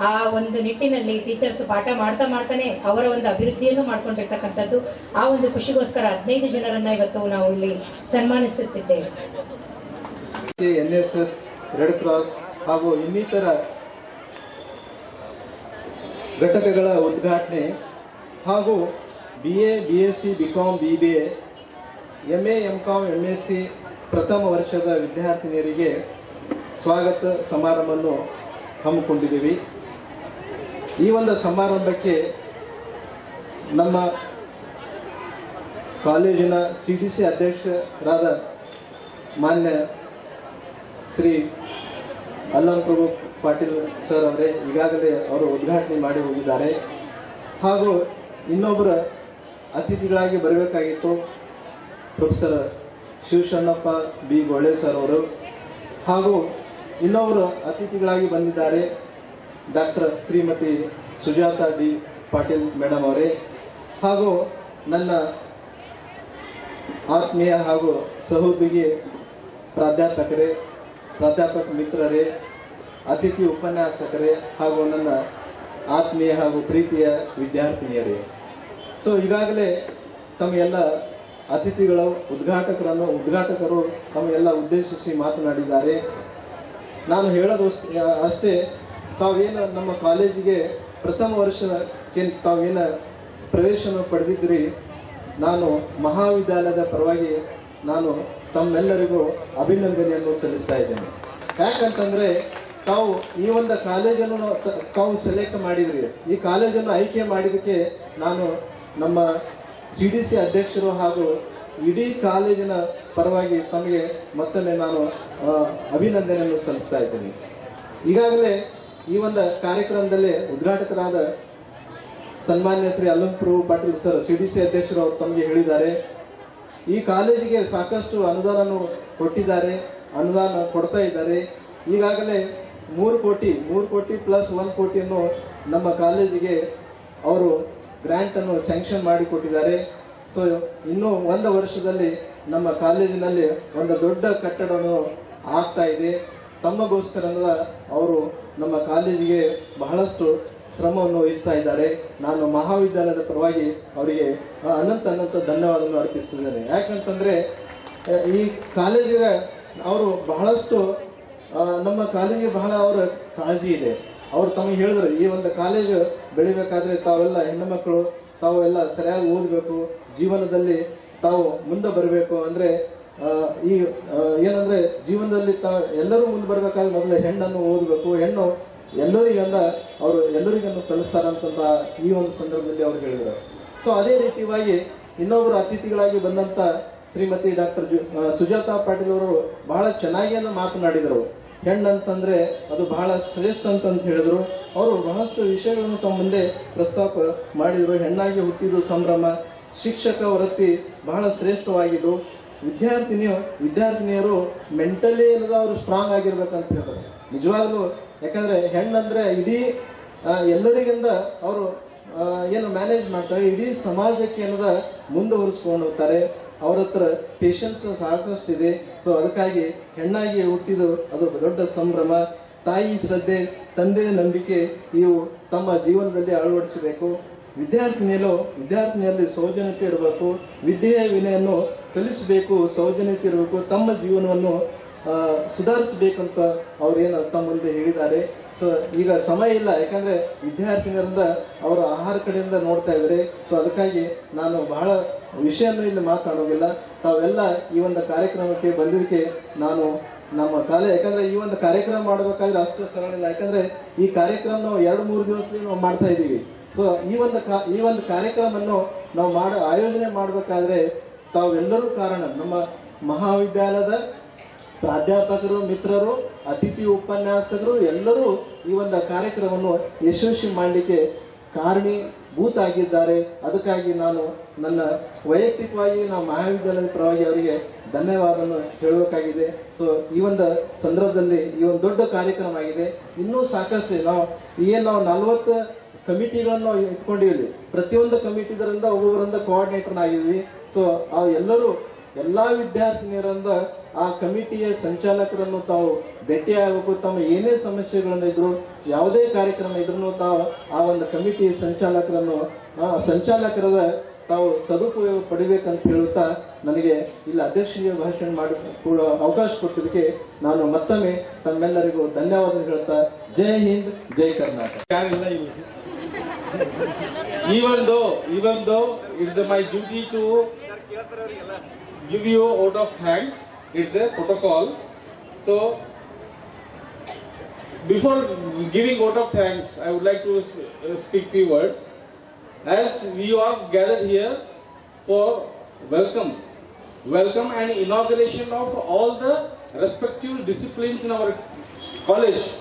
ಆ ಒಂದು ನಿಟ್ಟಿನಲ್ಲಿ ಟೀಚರ್ಸ್ ಪಾಠ ಮಾಡ್ತಾ ಮಾಡ್ತಾನೆ ಅವರ ಒಂದು ಅಭಿವೃದ್ಧಿಯನ್ನು ಮಾಡ್ಕೊಂಡಿರ್ತಕ್ಕಂಥದ್ದು, ಆ ಒಂದು ಖುಷಿಗೋಸ್ಕರ ಹದಿನೈದು ಜನರನ್ನ ಇವತ್ತು ನಾವು ಇಲ್ಲಿ ಸನ್ಮಾನಿಸುತ್ತಿದ್ದೇವೆ. N S S red cross ಹಾಗೂ ಇನ್ನಿತರ ಘಟಕಗಳ ಉದ್ಘಾಟನೆ ಹಾಗೂ B A B S C B com B B A M A M com M S C ಪ್ರಥಮ ವರ್ಷದ ವಿದ್ಯಾರ್ಥಿನಿಯರಿಗೆ ಸ್ವಾಗತ ಸಮಾರಂಭವನ್ನು ಹಮ್ಮಿಕೊಂಡಿದ್ದೀವಿ. ಈ ಒಂದು ಸಮಾರಂಭಕ್ಕೆ ನಮ್ಮ ಕಾಲೇಜಿನ ಸಿ ಡಿ ಸಿ ಅಧ್ಯಕ್ಷರಾದ ಮಾನ್ಯ ಶ್ರೀ ಅಲ್ಲಂ ಪ್ರಭು ಪಾಟೀಲ್ ಸರ್ ಅವರೇ ಈಗಾಗಲೇ ಅವರು ಉದ್ಘಾಟನೆ ಮಾಡಿ ಹೋಗಿದ್ದಾರೆ. ಹಾಗೂ ಇನ್ನೊಬ್ಬರ ಅತಿಥಿಗಳಾಗಿ ಬರಬೇಕಾಗಿತ್ತು professor Shivashannappa B Gole sir ಅವರು ಹಾಗೂ ಇನ್ನೊಬ್ಬರು ಅತಿಥಿಗಳಾಗಿ ಬಂದಿದ್ದಾರೆ. Doctor Shrimati Sujata D Patil madam ಅವರೇ, ಹಾಗೂ ನನ್ನ ಆತ್ಮೀಯ ಹಾಗೂ ಸಹೋದ್ಯೋಗಿ ಪ್ರಾಧ್ಯಾಪಕರೇ, ಪ್ರಾಧ್ಯಾಪಕ ಮಿತ್ರರೇ, ಅತಿಥಿ ಉಪನ್ಯಾಸಕರೇ, ಹಾಗೂ ನನ್ನ ಆತ್ಮೀಯ ಹಾಗೂ ಪ್ರೀತಿಯ ವಿದ್ಯಾರ್ಥಿನಿಯರೇ. ಸೊ, ಈಗಾಗಲೇ ತಮಗೆಲ್ಲ ಅತಿಥಿಗಳ, ಉದ್ಘಾಟಕರನ್ನು, ಉದ್ಘಾಟಕರು ತಮಗೆಲ್ಲ ಉದ್ದೇಶಿಸಿ ಮಾತನಾಡಿದ್ದಾರೆ. ನಾನು ಹೇಳೋದು ಅಷ್ಟೇ ತಾವೇನು ನಮ್ಮ ಕಾಲೇಜಿಗೆ ಪ್ರಥಮ ವರ್ಷಕ್ಕೆ ತಾವೇನು ಪ್ರವೇಶವನ್ನು ಪಡೆದಿದ್ರಿ ನಾನು ಮಹಾವಿದ್ಯಾಲಯದ ಪರವಾಗಿ ನಾನು ತಮ್ಮೆಲ್ಲರಿಗೂ ಅಭಿನಂದನೆಯನ್ನು ಸಲ್ಲಿಸ್ತಾ ಇದ್ದೇನೆ. ಯಾಕಂತಂದ್ರೆ ತಾವು ಈ ಒಂದು ಕಾಲೇಜನ್ನು ತಾವು ಸೆಲೆಕ್ಟ್ ಮಾಡಿದ್ರಿ. ಈ ಕಾಲೇಜನ್ನು ಆಯ್ಕೆ ಮಾಡಿದ್ದಕ್ಕೆ ನಾನು ನಮ್ಮ ಸಿ ಡಿ ಸಿ ಅಧ್ಯಕ್ಷರು ಹಾಗೂ ಇಡೀ ಕಾಲೇಜಿನ ಪರವಾಗಿ ತಮಗೆ ಮತ್ತೊಮ್ಮೆ ನಾನು ಅಭಿನಂದನೆಯನ್ನು ಸಲ್ಲಿಸ್ತಾ ಇದ್ದೇನೆ. ಈಗಾಗಲೇ ಈ ಒಂದು ಕಾರ್ಯಕ್ರಮದಲ್ಲಿ ಉದ್ಘಾಟಕರಾದ ಸನ್ಮಾನ್ಯ Shri Allamprabhu Patil sir, C D C ಅಧ್ಯಕ್ಷರು ಅವರು ತಮಗೆ ಹೇಳಿದ್ದಾರೆ. ಈ ಕಾಲೇಜಿಗೆ ಸಾಕಷ್ಟು ಅನುದಾನವನ್ನು ಕೊಟ್ಟಿದ್ದಾರೆ, ಅನುದಾನ ಕೊಡ್ತಾ ಇದ್ದಾರೆ. ಈಗಾಗಲೇ ಮೂರು ಕೋಟಿ ಮೂರು ಕೋಟಿ ಪ್ಲಸ್ ಒನ್ ಕೋಟಿಯನ್ನು ನಮ್ಮ ಕಾಲೇಜಿಗೆ ಅವರು ಗ್ರ್ಯಾಂಟನ್ನು ಸ್ಯಾಂಕ್ಷನ್ ಮಾಡಿಕೊಟ್ಟಿದ್ದಾರೆ ಸೊ, ಇನ್ನೂ ಒಂದು ವರ್ಷದಲ್ಲಿ ನಮ್ಮ ಕಾಲೇಜಿನಲ್ಲಿ ಒಂದು ದೊಡ್ಡ ಕಟ್ಟಡವನ್ನು ಆಗ್ತಾ ಇದೆ. ತಮ್ಮಗೋಸ್ಕರ ಅವರು ನಮ್ಮ ಕಾಲೇಜಿಗೆ ಬಹಳಷ್ಟು ಶ್ರಮವನ್ನು ವಹಿಸ್ತಾ ಇದ್ದಾರೆ. ನಾನು ಮಹಾವಿದ್ಯಾಲಯದ ಪರವಾಗಿ ಅವರಿಗೆ ಅನಂತ ಅನಂತ ಧನ್ಯವಾದವನ್ನು ಅರ್ಪಿಸಿದ್ದೇನೆ ಯಾಕಂತಂದರೆ ಈ ಕಾಲೇಜಿಗೆ ಅವರು ಬಹಳಷ್ಟು ನಮ್ಮ ಕಾಲೇಜಿಗೆ ಬಹಳ ಅವರ ಕಾಳಜಿ ಇದೆ. ಅವರು ತಮಗೆ ಹೇಳಿದ್ರು, ಈ ಒಂದು ಕಾಲೇಜು ಬೆಳಿಬೇಕಾದ್ರೆ ತಾವೆಲ್ಲ ಹೆಣ್ಣು ಮಕ್ಕಳು ತಾವು ಎಲ್ಲ ಸರಿಯಾಗಿ ಓದಬೇಕು, ಜೀವನದಲ್ಲಿ ತಾವು ಮುಂದೆ ಬರಬೇಕು. ಅಂದ್ರೆ ಈ ಏನಂದ್ರೆ ಜೀವನದಲ್ಲಿ ತ, ಎಲ್ಲರೂ ಮುಂದೆ ಬರಬೇಕಾದ್ರೆ ಮೊದಲು ಹೆಣ್ಣನ್ನು ಓದಬೇಕು, ಹೆಣ್ಣು ಎಲ್ಲರಿಗಂದ ಅವರು ಎಲ್ಲರಿಗನ್ನು ಕಲಿಸ್ತಾರಂತ ಈ ಒಂದು ಸಂದರ್ಭದಲ್ಲಿ ಅವ್ರು ಹೇಳಿದರು ಸೊ ಅದೇ ರೀತಿಯಾಗಿ ಇನ್ನೊಬ್ಬರು ಅತಿಥಿಗಳಾಗಿ ಬಂದಂತ ಶ್ರೀಮತಿ ಡಾಕ್ಟರ್ ಸುಜಾತಾ ಪಾಟೀಲ್ ಅವರು ಬಹಳ ಚೆನ್ನಾಗಿಯನ್ನು ಮಾತನಾಡಿದರು. ಹೆಣ್ಣಂತಂದ್ರೆ ಅದು ಬಹಳ ಶ್ರೇಷ್ಠ ಅಂತಂತ ಹೇಳಿದ್ರು. ಅವರು ಬಹಳಷ್ಟು ವಿಷಯಗಳನ್ನು ತಮ್ಮ ಮುಂದೆ ಪ್ರಸ್ತಾಪ ಮಾಡಿದರು. ಹೆಣ್ಣಾಗಿ ಹುಟ್ಟಿದ್ದು ಸಂಭ್ರಮ, ಶಿಕ್ಷಕ ವೃತ್ತಿ ಬಹಳ ಶ್ರೇಷ್ಠವಾಗಿದ್ದು ವಿದ್ಯಾರ್ಥಿನಿಯು ವಿದ್ಯಾರ್ಥಿನಿಯರು ಮೆಂಟಲಿ ಏನದ ಅವರು ಸ್ಟ್ರಾಂಗ್ ಆಗಿರ್ಬೇಕಂತ ಹೇಳ್ತಾರೆ. ನಿಜವಾಗ್ಲೂ, ಯಾಕಂದ್ರೆ ಹೆಣ್ಣಂದ್ರೆ ಇಡೀ ಎಲ್ಲರಿಗಿಂತ ಅವರು ಏನು ಮ್ಯಾನೇಜ್ ಮಾಡ್ತಾರೆ, ಇಡೀ ಸಮಾಜಕ್ಕೆ ಏನದ ಮುಂದುವರಿಸ್ಕೊಂಡು ಹೋಗ್ತಾರೆ. ಅವ್ರ ಹತ್ರ ಪೇಷನ್ಸ್ ಸಾಕಷ್ಟು ಇದೆ ಸೊ ಅದಕ್ಕಾಗಿ ಹೆಣ್ಣಾಗಿ ಹುಟ್ಟಿದು ಅದು ದೊಡ್ಡ ಸಂಭ್ರಮ. ತಾಯಿ ಶ್ರದ್ಧೆ ತಂದೆ ನಂಬಿಕೆ, ಇವು ತಮ್ಮ ಜೀವನದಲ್ಲಿ ಅಳವಡಿಸಬೇಕು. ವಿದ್ಯಾರ್ಥಿನಿಯಲ್ಲೂ ವಿದ್ಯಾರ್ಥಿನಿಯಲ್ಲಿ ಸೌಜನ್ಯತೆ ಇರಬೇಕು. ವಿದ್ಯೆಯ ವಿನಯನ್ನು ಕಲಿಸಬೇಕು, ಸೌಜನ್ಯತೆ ಇರಬೇಕು, ತಮ್ಮ ಜೀವನವನ್ನು ಸುಧಾರಿಸಬೇಕಂತ ಅವ್ರೇನು ತಮ್ಮ ಮುಂದೆ ಹೇಳಿದ್ದಾರೆ. ಸೊ ಈಗ ಸಮಯ ಇಲ್ಲ, ಯಾಕಂದ್ರೆ ವಿದ್ಯಾರ್ಥಿನಿಯರಿಂದ ಅವರ ಆಹಾರ ಕಡೆಯಿಂದ ನೋಡ್ತಾ ಇದ್ದಾರೆ. ಸೊ ಅದಕ್ಕಾಗಿ ನಾನು ಬಹಳ ವಿಷಯನೂ ಇಲ್ಲಿ ಮಾತಾಡೋದಿಲ್ಲ. ತಾವೆಲ್ಲ ಈ ಒಂದು ಕಾರ್ಯಕ್ರಮಕ್ಕೆ ಬಂದಿದ್ದಕ್ಕೆ ನಾನು ನಮ್ಮ ಕಾಲೇ ಯಾಕಂದರೆ ಈ ಒಂದು ಕಾರ್ಯಕ್ರಮ ಮಾಡಬೇಕಾದ್ರೆ ಅಷ್ಟು ಸರಳ ಇಲ್ಲ. ಯಾಕಂದ್ರೆ ಈ ಕಾರ್ಯಕ್ರಮ ನಾವು ಎರಡು, ಮೂರು ದಿವಸದಲ್ಲಿ ನಾವು ಮಾಡ್ತಾ ಇದ್ದೀವಿ. ಸೊ ಈ ಒಂದು ಕಾ, ಈ ಒಂದು ಕಾರ್ಯಕ್ರಮವನ್ನು ನಾವು ಮಾಡ, ಆಯೋಜನೆ ಮಾಡಬೇಕಾದ್ರೆ ತಾವೆಲ್ಲರೂ ಕಾರಣ. ನಮ್ಮ ಮಹಾವಿದ್ಯಾಲಯದ ಪ್ರಾಧ್ಯಾಪಕರು, ಮಿತ್ರರು, ಅತಿಥಿ ಉಪನ್ಯಾಸಕರು ಎಲ್ಲರೂ ಈ ಒಂದು ಕಾರ್ಯಕ್ರಮವನ್ನು ಯಶಸ್ವಿ ಮಾಡಲಿಕ್ಕೆ ಕಾರಣೀಭೂತಾಗಿದ್ದಾರೆ ಅದಕ್ಕಾಗಿ ನಾನು ನನ್ನ ವೈಯಕ್ತಿಕವಾಗಿ ನಾವು ಮಹಾವಿದ್ಯಾಲಯದ ಪರವಾಗಿ ಅವರಿಗೆ ಧನ್ಯವಾದವನ್ನು ಹೇಳಬೇಕಾಗಿದೆ. ಸೊ ಈ ಒಂದು ಸಂದರ್ಭದಲ್ಲಿ ಈ ಒಂದು ದೊಡ್ಡ ಕಾರ್ಯಕ್ರಮ ಆಗಿದೆ. ಇನ್ನೂ ಸಾಕಷ್ಟು ನಾವು ಏನು ನಾವು ನಲವತ್ತು ಕಮಿಟಿಗಳನ್ನು ನಾವು ಇಟ್ಕೊಂಡಿವಿ ಪ್ರತಿಯೊಂದು ಕಮಿಟಿದರಿಂದ ಒಬ್ಬೊಬ್ಬರಿಂದ ಕೋಆರ್ಡಿನೇಟರ್ ಆಗಿದ್ವಿ. ಸೊ ಆ ಎಲ್ಲರೂ, ಎಲ್ಲಾ ವಿದ್ಯಾರ್ಥಿನಿಯರಿಂದ ಆ ಕಮಿಟಿಯ ಸಂಚಾಲಕರನ್ನು ತಾವು ಭೇಟಿಯಾಗಬೇಕು ತಮ್ಮ ಏನೇ ಸಮಸ್ಯೆಗಳನ್ನು ಇದ್ರು, ಯಾವುದೇ ಕಾರ್ಯಕ್ರಮ ಇದ್ರೂ ತಾವು ಆ ಒಂದು ಕಮಿಟಿ ಸಂಚಾಲಕರನ್ನು ಸಂಚಾಲಕರದ ತಾವು ಸದುಪಯೋಗ ಪಡಿಬೇಕಂತ ಹೇಳುತ್ತಾ ನನಗೆ ಇಲ್ಲಿ ಅಧ್ಯಕ್ಷೀಯ ಭಾಷಣ ಮಾಡಿ ಅವಕಾಶ ಕೊಟ್ಟಿದ್ದಕ್ಕೆ ನಾನು ಮತ್ತೊಮ್ಮೆ ತಮ್ಮೆಲ್ಲರಿಗೂ ಧನ್ಯವಾದ ಹೇಳ್ತಾ, ಜೈ ಹಿಂದ್, ಜೈ Karnataka. even though even though it's my duty to give you out of thanks it's a protocol. So before giving out of thanks i would like to uh, speak few words. As we are gathered here for welcome welcome and inauguration of all the respective disciplines in our college